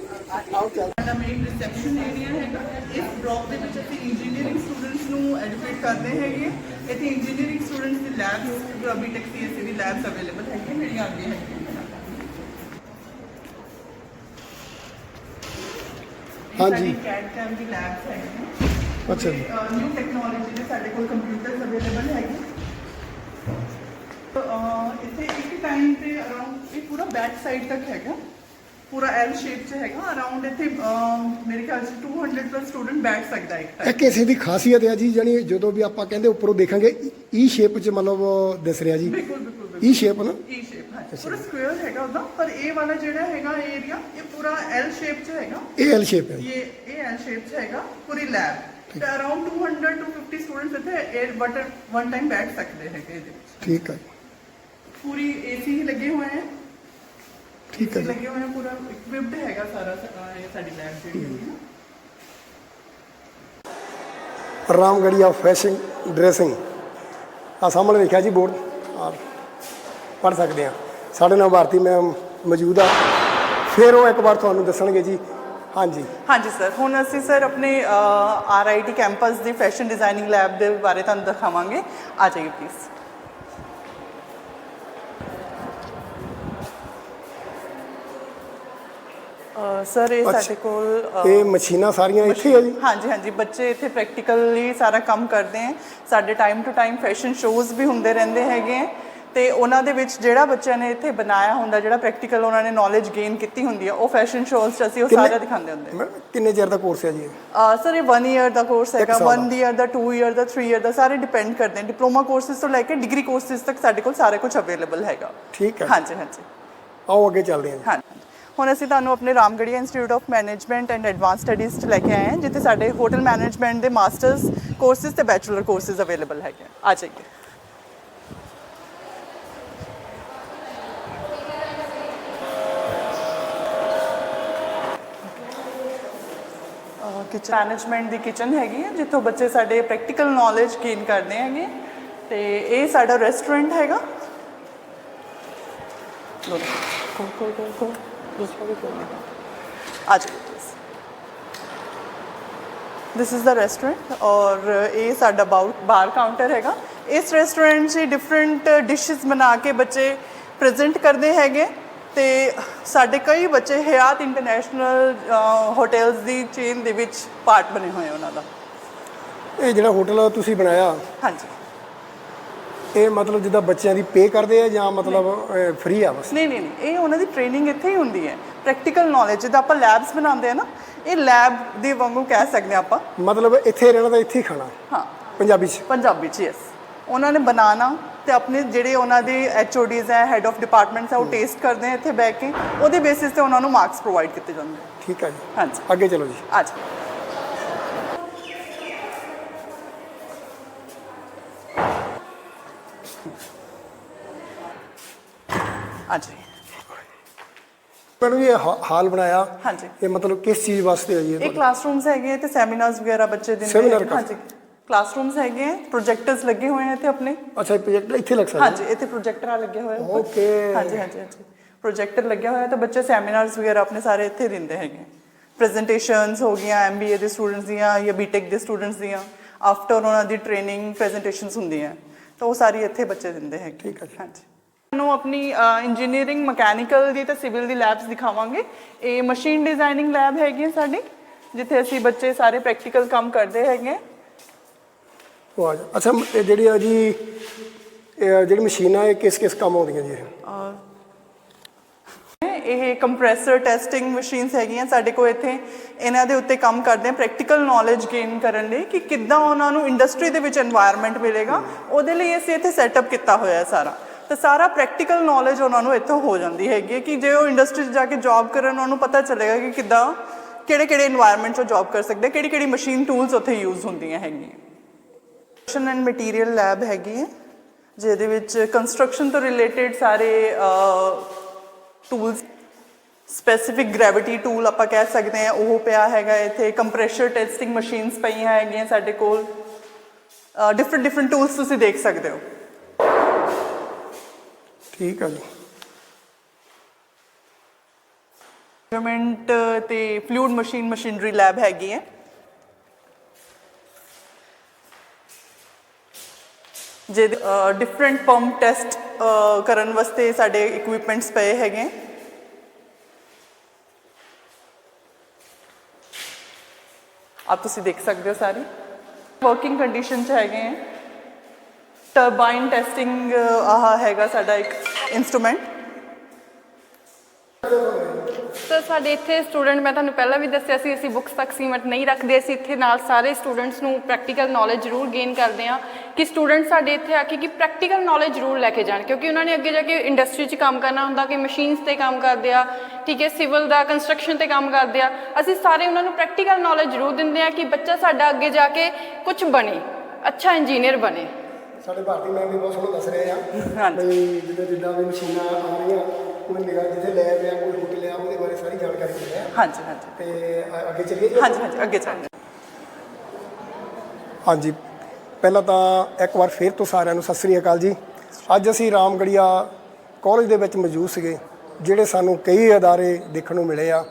ਆਓ ਚੱਲ। ਸਾਡਾ ਮੇਨ ਰਿਸੈਪਸ਼ਨ ਏਰੀਆ ਹੈਗਾ ਇਸ ਬਲਾਕ ਦੇ ਵਿੱਚ ਅਸੀਂ ਇੰਜੀਨੀਅਰਿੰਗ ਸਟੂਡੈਂਟਸ ਨੂੰ ਐਜੂਕੇਟ ਕਰਦੇ ਹੈਗੇ ਇੱਥੇ ਇੰਜੀਨੀਅਰਿੰਗ ਸਟੂਡੈਂਟਸ ਦੀ ਲੈਬਸ ਬੀਟੈਕ ਸੀਐਸਸੀ ਦੀ ਲੈਬਸ ਅਵੇਲੇਬਲ ਹੈਗੀਆਂ ਜਿਹੜੀਆਂ ਅੱਗੇ ਹੈਗੀਆਂ ਹਾਂਜੀ। ਕੈਡ ਕੈਮ ਦੀ ਲੈਬਸ ਹੈਗੀਆਂ ਅੱਛਾ ਜੀ ਨਿਊ ਟੈਕਨੋਲੋਜੀ ਦੇ ਸਾਡੇ ਕੋਲ ਕੰਪਿਊਟਰਸ ਅਵੇਲੇਬਲ ਹੈਗੇ ਅਹ ਇੱਥੇ ਇੱਕ ਟਾਈਮ ਤੇ ਅਰਾਊਂਡ ਇਹ ਪੂਰਾ ਬੈਕ ਸਾਈਡ ਤੱਕ ਹੈਗਾ ਪੂਰਾ ਐਲ ਸ਼ੇਪ 'ਚ ਹੈਗਾ। ਅਰਾਊਂਡ ਇੱਥੇ ਮੇਰੇ ਖਿਆਲ 'ਚ 200 ਪਲੱਸ ਸਟੂਡੈਂਟ ਬੈਠ ਸਕਦਾ ਇੱਕ ਇਹ ਕਿਸੇ ਦੀ ਖਾਸੀਅਤ ਹੈ ਜੀ ਜਾਨੀ ਜਦੋਂ ਵੀ ਆਪਾਂ ਕਹਿੰਦੇ ਉੱਪਰੋਂ ਦੇਖਾਂਗੇ ਈ ਸ਼ੇਪ 'ਚ ਮਤਲਬ ਦਿਸ ਰਿਹਾ ਜੀ। ਬਿਲਕੁਲ ਬਿਲਕੁਲ ਈ ਸ਼ੇਪ ਨਾ? ਈ ਸ਼ੇਪ ਹੈ। ਪੂਰਾ ਸਕੁਅਰ ਹੈਗਾ ਉਹਦਾ ਪਰ ਇਹ ਵਾਲਾ ਜਿਹੜਾ ਹੈਗਾ ਏਰੀਆ ਇਹ ਪੂਰਾ ਐਲ ਸ਼ੇਪ 'ਚ ਹੈਗਾ। ਇਹ ਐਲ ਸ਼ੇਪ ਹੈ। ਇਹ ਇਹ ਐਲ ਸ਼ੇਪ 'ਚ ਹੈਗਾ ਪੂਰੀ ਲੈਬ ਤੇ ਅਰਾਊਂਡ 200 ਟੂ 50 ਸਟੂਡੈਂਟਸ ਇੱਥੇ ਏਅਰ ਬਟਰ ਵਨ ਟਾਈਮ ਬੈਠ ਸਕਦੇ ਹੈਗੇ ਇਹਦੇ ਵਿੱਚ। ਠੀਕ ਹੈ। ਪੂਰੀ ਏਸੀ ਲੱਗੇ ਠੀਕ ਹੈ ਜੀ। ਲੱਗੇ ਹੋਏ ਆ ਪੂਰਾ ਇਕਵਿਪਡ ਹੈਗਾ ਸਾਰਾ ਸਾਰਾ ਇਹ ਸਾਡੀ ਲੈਬ ਜਿਹੜੀ ਹੈਗੀ ਰਾਮਗੜੀਆ ਫੈਸ਼ਨ ਡਰੈਸਿੰਗ ਆ ਸਾਹਮਣੇ ਲਿਖਿਆ ਜੀ ਬੋਰਡ ਆ ਪੜ ਸਕਦੇ ਆ ਸਾਡੇ ਨਾਲ ਭਾਰਤੀ ਮੈਮ ਮੌਜੂਦ ਆ। ਫਿਰ ਉਹ ਇੱਕ ਵਾਰ ਤੁਹਾਨੂੰ ਦੱਸਣਗੇ ਜੀ। ਹਾਂਜੀ। ਹਾਂਜੀ ਸਰ ਹੁਣ ਅਸੀਂ ਸਰ ਆਪਣੇ ਆਰਆਈਟੀ ਕੈਂਪਸ ਦੀ ਫੈਸ਼ਨ ਡਿਜ਼ਾਈਨਿੰਗ ਲੈਬ ਦੇ ਬਾਰੇ ਤੁਹਾਨੂੰ ਦਿਖਾਵਾਂਗੇ। ਆ ਜਾਈਏ ਪਲੀਜ਼ ਸਰ ਇਹ। ਸਾਡੇ ਕੋਲ ਅ, ਇਹ ਮਸ਼ੀਨਾਂ ਸਾਰੀਆਂ ਇੱਥੇ ਆ ਜੀ? ਹਾਂਜੀ ਹਾਂਜੀ ਬੱਚੇ ਇੱਥੇ ਪ੍ਰੈਕਟੀਕਲੀ ਸਾਰਾ ਕੰਮ ਕਰਦੇ ਹੈ ਸਾਡੇ time to time fashion shows ਵੀ ਹੁੰਦੇ ਰਹਿੰਦੇ ਹੈਗੇ ਹੈ ਤੇ ਉਹਨਾਂ ਦੇ ਵਿੱਚ ਜਿਹੜਾ ਬੱਚਿਆਂ ਨੇ ਇੱਥੇ ਬਣਾਇਆ ਹੁੰਦਾ ਜਿਹੜਾ ਪ੍ਰੈਕਟੀਕਲ ਉਹਨਾਂ ਨੇ ਨੌਲੇਜ ਗੇਨ ਕੀਤੀ ਹੁੰਦੀ ਹੈ ਉਹ ਫੈਸ਼ਨ ਸ਼ੋਜ਼ 'ਚ ਅਸੀਂ ਉਹ ਸਾਰਾ ਦਿਖਾਉਂਦੇ ਹੁੰਦੇ ਮੈਡਮ, ਕਿੰਨੇ ਚਿਰ ਦਾ ਕੋਰਸ ਹੈ ਜੀ ਇਹ? ਸਰ ਇਹ 1 ਇਅਰ ਦਾ ਕੋਰਸ ਹੈਗਾ ਸਾਲ 1 ਇਅਰ ਦਾ 2 ਇਅਰ ਦਾ 3 ਇਅਰ ਦਾ ਸਾਰੇ ਡਿਪੈਂਡ ਕਰਦੇ ਨੇ ਡਿਪਲੋਮਾ ਕੋਰਸਿਸ ਤੋਂ ਲੈ ਕੇ ਡਿਗਰੀ ਕੋਰਸਿਸ ਤੱਕ ਸਾਡੇ ਕੋਲ ਸਾਰਾ ਕੁਝ ਅਵੇਲੇਬਲ ਹੈਗਾ। ਠੀਕ ਹੈ। ਹਾਂਜੀ ਹਾਂਜੀ। ਆਓ ਅੱਗੇ ਚੱਲਦੇ ਹਾਂ ਜੀ। ਹਾਂਜੀ। ਹੁਣ ਅਸੀਂ ਤੁਹਾਨੂੰ ਆਪਣੇ Ramgarhia institute of management and advance studies 'ਚ ਲੈ ਕੇ ਆਏ ਹਾਂ, ਜਿੱਥੇ ਸਾਡੇ ਹੋਟਲ ਮੈਨੇਜਮੈਂਟ ਦੇ ਮਾਸਟਰਸ ਕੋਰਸਿਸ ਤੇ ਬੈਚਲਰ ਕੋਰਸਿਸ ਅਵੇਲੇਬਲ ਹੈਗੇ ਆ। ਜਾਈਏ। ਕਿਚਨ ਮੈਨੇਜਮੈਂਟ ਦੀ ਕਿਚਨ ਹੈਗੀ ਹੈ ਜਿੱਥੋਂ ਬੱਚੇ ਸਾਡੇ ਪ੍ਰੈਕਟੀਕਲ ਨੌਲੇਜ ਗੇਨ ਕਰਦੇ ਹੈਗੇ। ਤੇ ਇਹ ਸਾਡਾ ਰੈਸਟੋਰੈਂਟ ਹੈਗਾ। ਲੋ ਕੋ ਕੋ ਕੋਲ ਆ ਜਾਓ ਦਿਸ ਇਜ਼ ਦਾ ਰੈਸਟੋਰੈਂਟ ਔਰ ਇਹ ਸਾਡਾ ਬਾਰ ਕਾਊਂਟਰ ਹੈਗਾ ਇਸ ਰੈਸਟੋਰੈਂਟ 'ਚ ਡਿਫਰੈਂਟ ਡਿਸ਼ਸ ਬਣਾ ਕੇ ਬੱਚੇ ਪ੍ਰੈਜ਼ੈਂਟ ਕਰਦੇ ਹੈਗੇ ਤੇ ਸਾਡੇ ਕਈ ਬੱਚੇ ਹਯਾਤ ਇੰਟਰਨੈਸ਼ਨਲ ਹੋਟਲਸ ਦੀ ਚੇਨ ਦੇ ਵਿੱਚ ਪਾਰਟ ਬਣੇ ਹੋਏ ਉਹਨਾਂ ਦਾ ਇਹ ਜਿਹੜਾ ਹੋਟਲ ਤੁਸੀਂ ਬਣਾਇਆ ਹਾਂਜੀ ਇਹ ਮਤਲਬ ਜਿੱਦਾਂ ਬੱਚਿਆਂ ਦੀ ਪੇ ਕਰਦੇ ਆ ਜਾਂ ਮਤਲਬ ਫ੍ਰੀ ਆ ਬਸ? ਨਹੀਂ ਨਹੀਂ ਨਹੀਂ ਇਹ ਉਹਨਾਂ ਦੀ ਟ੍ਰੇਨਿੰਗ ਇੱਥੇ ਹੀ ਹੁੰਦੀ ਹੈ। ਪ੍ਰੈਕਟੀਕਲ ਨੌਲੇਜ ਜਿੱਦਾਂ ਆਪਾਂ ਲੈਬਸ ਬਣਾਉਂਦੇ ਆ ਨਾ ਇਹ ਲੈਬ ਦੇ ਵਾਂਗੂ ਕਹਿ ਸਕਦੇ ਆਪਾਂ। ਮਤਲਬ ਇੱਥੇ ਰਹਿਣਾ ਤਾਂ ਇੱਥੇ ਹੀ ਖਾਣਾ? ਹਾਂ। ਪੰਜਾਬੀ ਚ? ਪੰਜਾਬੀ ਚ ਯੈਸ ਉਹਨਾਂ ਨੇ ਬਣਾਉਣਾ ਤੇ ਆਪਣੇ ਜਿਹੜੇ ਉਹਨਾਂ ਦੇ ਐਚਓਡੀਜ਼ ਹੈ ਹੈਡ ਆਫ ਡਿਪਾਰਟਮੈਂਟਸ ਹੈ ਉਹ ਟੇਸਟ ਕਰਦੇ ਆ ਇੱਥੇ ਬਹਿ ਕੇ। ਉਹਦੇ ਬੇਸਿਸ ਤੇ ਉਹਨਾਂ ਨੂੰ ਮਾਰਕਸ ਪ੍ਰੋਵਾਈਡ ਕੀਤੇ ਜਾਂਦੇ। ਠੀਕ ਹੈ ਜੀ। ਹਾਂਜੀ। ਅੱਗੇ ਚਲੋ ਜੀ। ਆ ਆ ਜਾਓ ਮੈਨੂੰ ਇਹ ਹਾ- ਹਾਲ ਬਣਾਇਆ। ਹਾਂਜੀ। ਇਹ ਮਤਲਬ ਕਿਸ ਚੀਜ਼ ਵਾਸਤੇ ਹੈ ਜੀ ਇਹ ਇਹ? ਕਲਾਸਰੂਮਸ ਹੈਗੇ ਆ ਤੇ ਸੈਮੀਨਾਰਸ ਵਗੈਰਾ ਬੱਚੇ ਦਿੰਦੇ Seminar। ਕਰ- ਹਾਂਜੀ। ਕਲਾਸਰੂਮਸ ਹੈਗੇ ਆ ਪ੍ਰੋਜੈਕਟਰਸ ਲੱਗੇ ਹੋਏ ਆ ਇੱਥੇ ਆਪਣੇ। ਅੱਛਾ ਪ੍ਰੋਜੈਕਟ ਇੱਥੇ ਲੱਗ ਸਕਦਾ? ਹਾਂਜੀ ਇੱਥੇ ਪ੍ਰੋਜੈਕਟਰ ਲੱਗੇ ਹੋਏ ਆ। ਉੱਪਰ। Okay. ਹਾਂਜੀ ਹਾਂਜੀ ਹਾਂਜੀ। ਪ੍ਰੋਜੈਕਟਰ ਲੱਗਿਆ ਹੋਇਆ ਤਾਂ ਬੱਚੇ ਸੈਮੀਨਾਰਸ ਵਗੈਰਾ ਆਪਣੇ ਸਾਰੇ ਇੱਥੇ ਦਿੰਦੇ ਹੈਗੇ ਪ੍ਰੈਜੈਂਟੇਸ਼ਨਸ ਹੋ ਗਈਆਂ ਐਮਬੀਏ ਦੇ ਸਟੂਡੈਂਟਸ ਦੀਆਂ ਜਾਂ ਬੀਟੈਕ ਦੇ ਸਟੂਡੈਂਟਸ ਦੀਆਂ। ਆਫਟਰ ਉਹਨਾਂ ਦੀ ਟ੍ਰੇਨਿੰਗ ਪ੍ਰੈਜੈਂਟੇਸ਼ਨਸ ਹੁੰਦੀਆਂ। ਤਾਂ ਉਹ ਸਾਰੀ ਇੱਥੇ ਬੱਚੇ ਦਿੰਦੇ ਹੈਗੇ। ਠੀਕ ਹੈ ਜੀ। ਹਾਂਜੀ। ਨੂੰ ਆਪਣੀ ਇੰਜੀਨੀਅਰਿੰਗ ਮਕੈਨੀਕਲ ਦੀ ਤੇ ਸਿਵਲ ਦੀ ਲੈਬਸ ਦਿਖਾਵਾਂਗੇ। ਇਹ ਮਸ਼ੀਨ ਡਿਜ਼ਾਈਨਿੰਗ ਲੈਬ ਹੈਗੀ ਹੈ ਸਾਡੀ ਜਿੱਥੇ ਅਸੀਂ ਬੱਚੇ ਸਾਰੇ ਪ੍ਰੈਕਟੀਕਲ ਕੰਮ ਕਰਦੇ ਹੈਗੇ ਵਾਹ ਅੱਛਾ ਇਹ ਜਿਹੜੀ ਆ ਜੀ ਇਹ ਜਿਹੜੀ ਮਸ਼ੀਨਾਂ ਇਹ ਕਿਸ ਕਿਸ ਕੰਮ ਆਉਂਦੀਆਂ ਜੀ ਇਹ? ਕੰਪਰੈਸਰ ਟੈਸਟਿੰਗ ਮਸ਼ੀਨਸ ਹੈਗੀਆਂ ਸਾਡੇ ਕੋਲ ਇੱਥੇ। ਇਹਨਾਂ ਦੇ ਉੱਤੇ ਕੰਮ ਕਰਦੇ ਆ ਪ੍ਰੈਕਟੀਕਲ ਨੌਲੇਜ ਗੇਨ ਕਰਨ ਲਈ ਕਿ ਕਿੱਦਾਂ ਉਹਨਾਂ ਨੂੰ ਇੰਡਸਟਰੀ ਦੇ ਵਿੱਚ এনवायरमेंट ਮਿਲੇਗਾ। ਉਹਦੇ ਲਈ ਅਸੀਂ ਇੱਥੇ ਸੈਟਅਪ ਕੀਤਾ ਹੋਇਆ ਸਾਰਾ। ਤਾਂ ਸਾਰਾ ਪ੍ਰੈਕਟੀਕਲ ਨੌਲੇਜ ਉਹਨਾਂ ਨੂੰ ਇੱਥੋਂ ਹੋ ਜਾਂਦੀ ਹੈਗੀ ਕਿ ਜੇ ਉਹ ਇੰਡਸਟਰੀ 'ਚ ਜਾ ਕੇ ਜੌਬ ਕਰਨ, ਉਹਨਾਂ ਨੂੰ ਪਤਾ ਚੱਲੇਗਾ ਕਿ ਕਿੱਦਾਂ ਕਿਹੜੇ ਕਿਹੜੇ এনवायरमेंट 'ਚ ਜੌਬ ਕਰ ਸਕਦੇ ਕਿਹੜੀ ਕਿਹੜੀ ਮਸ਼ੀਨ ਟੂਲਸ ਉੱਥੇ ਯੂਜ਼ ਹੁੰਦੀਆਂ ਹੈਗੀਆਂ। ਕੰਸਟਰਕਸ਼ਨ ਐਂਡ ਮਟੀਰੀਅਲ ਲੈਬ ਹੈਗੀ ਹੈ, ਜਿਹਦੇ ਵਿੱਚ ਕੰਸਟਰਕਸ਼ਨ ਤੋਂ ਰਿਲੇਟਡ ਸਾਰੇ ਟੂਲਸ ਸਪੈਸੀਫਿਕ ਗ੍ਰੈਵਿਟੀ ਟੂਲ ਆਪਾਂ ਕਹਿ ਸਕਦੇ ਆ ਉਹ ਪਿਆ ਹੈਗਾ ਇੱਥੇ ਕੰਪਰੈਸ਼ਰ ਟੈਸਟਿੰਗ ਮਸ਼ੀਨਸ ਪਈਆਂ ਹੈਗੀਆਂ ਸਾਡੇ ਕੋਲ। ਡਿਫਰੈਂਟ ਡਿਫਰੈਂਟ ਟੂਲਸ ਤੁਸੀਂ ਦੇਖ ਸਕਦੇ ਹੋ। ਠੀਕ ਆ ਜੀ। ਮੈਜ਼ਰਮੈਂਟ ਤੇ ਫਲੂਇਡ ਮਸ਼ੀਨ ਮਸ਼ੀਨਰੀ ਲੈਬ ਹੈਗੀ ਹੈ। ਜਿਹਦੇ ਡਿਫਰੈਂਟ ਪੰਪ ਟੈਸਟ ਕਰਨ ਵਾਸਤੇ ਸਾਡੇ ਇਕਵਿਪਮੈਂਟਸ ਪਏ ਹੈਗੇ ਆਪ ਤੁਸੀਂ ਦੇਖ ਸਕਦੇ ਹੋ ਸਾਰੇ। ਵਰਕਿੰਗ ਕੰਡੀਸ਼ਨ ਚ ਹੈਗੇ ਹੈ। ਟਰਬਾਈਨ ਟੈਸਟਿੰਗ ਆਹ ਹੈਗਾ ਸਾਡਾ ਇੱਕ ਇਨਸਟਰੂਮੈਂਟ ਸਰ ਸਾਡੇ ਇੱਥੇ ਸਟੂਡੈਂਟ ਮੈਂ ਤੁਹਾਨੂੰ ਪਹਿਲਾਂ ਵੀ ਦੱਸਿਆ ਸੀ, ਅਸੀਂ ਬੁੱਕਸ ਤੱਕ ਸੀਮਤ ਨਹੀਂ ਰੱਖਦੇ। ਅਸੀਂ ਇੱਥੇ ਨਾਲ ਸਾਰੇ ਸਟੂਡੈਂਟਸ ਨੂੰ ਪ੍ਰੈਕਟੀਕਲ ਨੌਲੇਜ ਜ਼ਰੂਰ ਗੇਨ ਕਰਦੇ ਹਾਂ ਕਿ ਸਟੂਡੈਂਟ ਸਾਡੇ ਇੱਥੇ ਆ ਕੇ ਕਿ ਪ੍ਰੈਕਟੀਕਲ ਨੌਲੇਜ ਜ਼ਰੂਰ ਲੈ ਕੇ ਜਾਣ। ਕਿਉਂਕਿ ਉਹਨਾਂ ਨੇ ਅੱਗੇ ਜਾ ਕੇ ਇੰਡਸਟਰੀ 'ਚ ਕੰਮ ਕਰਨਾ ਹੁੰਦਾ, ਕਿ ਮਸ਼ੀਨਸ ਤੇ ਕੰਮ ਕਰਦੇ ਆ, ਠੀਕ ਹੈ ਸਿਵਲ ਦਾ ਕੰਸਟਰਕਸ਼ਨ ਤੇ ਕੰਮ ਕਰਦੇ ਆ। ਅਸੀਂ ਸਾਰੇ ਉਹਨਾਂ ਨੂੰ ਪ੍ਰੈਕਟੀਕਲ ਨੌਲੇਜ ਜ਼ਰੂਰ ਦਿੰਦੇ ਆ ਕਿ ਬੱਚਾ ਸਾਡਾ ਅੱਗੇ ਜਾ ਕੇ ਕੁਝ ਬਣੇ, ਅੱਛਾ ਇੰਜੀਨੀਅਰ ਬਣੇ। ਸਾਡੇ ਭਾਰਤੀ ਮੈਮ ਵੀ ਬਹੁਤ ਸੋਹਣਾ ਦੱਸ ਰਹੇ ਆ। ਹਾਂਜੀ। ਵੀ ਜਿੱਦਾਂ ਜਿੱਦਾਂ ਵੀ ਮਸ਼ੀਨਾਂ ਆ ਰਹੀਆਂ ਕੋਈ ਨਿਗਾਹ ਜਿੱਥੇ ਲੈਬ ਆ ਕੋਈ ਹੋਟਲ ਆ ਉਹਦੇ ਬਾਰੇ ਸਾਰੀ ਜਾਣਕਾਰੀ ਦਿੰਦੇ ਆ। ਹਾਂਜੀ ਹਾਂਜੀ। ਤੇ ਅੱਗੇ ਚੱਲੀਏ ਜੀ? ਹਾਂਜੀ ਹਾਂਜੀ ਅੱਗੇ ਚੱਲਦੇ ਹਾਂਜੀ। ਪਹਿਲਾਂ ਤਾਂ ਇੱਕ ਵਾਰ ਫੇਰ ਤੋਂ ਸਾਰਿਆਂ ਨੂੰ ਸਤਿ ਸ੍ਰੀ ਅਕਾਲ ਜੀ। ਅੱਜ ਅਸੀਂ ਰਾਮਗੜੀਆ ਕਾਲਜ ਦੇ ਵਿੱਚ ਮੌਜੂਦ ਸੀਗੇ ਜਿਹੜੇ ਸਾਨੂੰ ਕਈ ਅਦਾਰੇ ਦੇਖਣ ਨੂੰ ਮਿਲੇ ਆ।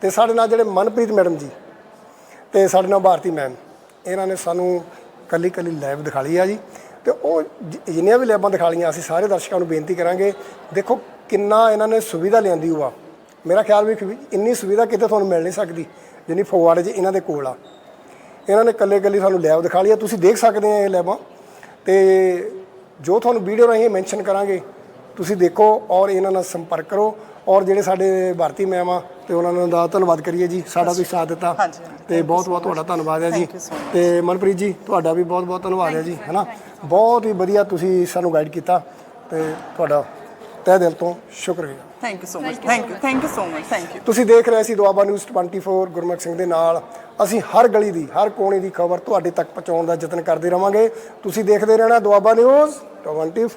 ਤੇ ਸਾਡੇ ਨਾਲ ਜਿਹੜੇ ਮਨਪ੍ਰੀਤ ਮੈਡਮ ਜੀ ਤੇ ਸਾਡੇ ਨਾਲ ਭਾਰਤੀ ਮੈਮ ਇਹਨਾਂ ਨੇ ਸਾਨੂੰ ਕੱਲੀ ਕੱਲੀ ਲੈਬ ਦਿਖਾ ਲਈ ਆ ਜੀ। ਤੇ ਉਹ ਜਿ- ਜਿੰਨੀਆਂ ਵੀ ਲੈਬਾਂ ਦਿਖਾ ਲਈਆਂ, ਅਸੀਂ ਸਾਰੇ ਦਰਸ਼ਕਾਂ ਨੂੰ ਬੇਨਤੀ ਕਰਾਂਗੇ, ਦੇਖੋ ਕਿੰਨਾ ਇਹਨਾਂ ਨੇ ਸੁਵਿਧਾ ਲਿਆਂਦੀ ਹੋਆ। ਮੇਰਾ ਖਿਆਲ ਵੀ ਕਿ ਇੰਨੀ ਸੁਵਿਧਾ ਕਿਤੇ ਤੁਹਾਨੂੰ ਮਿਲ ਨਹੀਂ ਸਕਦੀ, ਜਿੰਨੀ ਫਗਵਾੜੇ 'ਚ ਇਹਨਾਂ ਦੇ ਕੋਲ ਆ। ਇਹਨਾਂ ਨੇ ਕੱਲੇ ਕੱਲੇ ਸਾਨੂੰ ਲੈਬ ਦਿਖਾ ਲਈ ਆ। ਤੁਸੀਂ ਦੇਖ ਸਕਦੇ ਆ ਇਹ ਲੈਬਾਂ। ਤੇ ਜੋ ਤੁਹਾਨੂੰ ਵੀਡੀਓ ਰਾਹੀਂ ਮੈਂਸ਼ਨ ਕਰਾਂਗੇ, ਤੁਸੀਂ ਦੇਖੋ ਔਰ ਇਹਨਾਂ ਨਾਲ ਸੰਪਰਕ ਕਰੋ। ਔਰ ਜਿਹੜੇ ਸਾਡੇ ਭਾਰਤੀ ਮੈਮ ਆ ਤੇ ਉਹਨਾਂ ਨੂੰ ਦਾ ਧੰਨਵਾਦ ਕਰੀਏ ਜੀ ਸਾਡਾ ਤੁਸੀਂ ਸਾਥ ਦਿੱਤਾ ਹਾਂਜੀ, ਹਾਂਜੀ। ਤੇ ਬਹੁਤ ਬਹੁਤ ਤੁਹਾਡਾ ਧੰਨਵਾਦ ਹੈ ਜੀ। Thank you so much. ਤੇ ਮਨਪ੍ਰੀਤ ਜੀ ਤੁਹਾਡਾ ਵੀ ਬਹੁਤ ਬਹੁਤ ਧੰਨਵਾਦ ਹੈ ਜੀ ਹੈਨਾ? ਬਹੁਤ ਹੀ ਵਧੀਆ ਤੁਸੀਂ ਸਾਨੂੰ ਗਾਈਡ ਕੀਤਾ ਤੇ ਤੁਹਾਡਾ ਤਹਿ ਦਿਲ ਤੋਂ ਸ਼ੁਕਰੀਆ। Thank you so much thank you thank you so much thank you ਤੁਸੀਂ ਦੇਖ ਰਹੇ ਸੀ ਦੁਆਬਾ ਨਿਊਜ਼ 24 ਗੁਰਮੁਖ ਸਿੰਘ ਦੇ ਨਾਲ। ਅਸੀਂ ਹਰ ਗਲੀ ਦੀ ਹਰ ਕੋਨੇ ਦੀ ਖਬਰ ਤੁਹਾਡੇ ਤੱਕ ਪਹੁੰਚਾਉਣ ਦਾ ਯਤਨ ਕਰਦੇ ਰਵਾਂਗੇ। ਤੁਸੀਂ ਦੇਖਦੇ ਰਹਿਣਾ ਦੁਆਬਾ ਨਿਊਜ਼ 24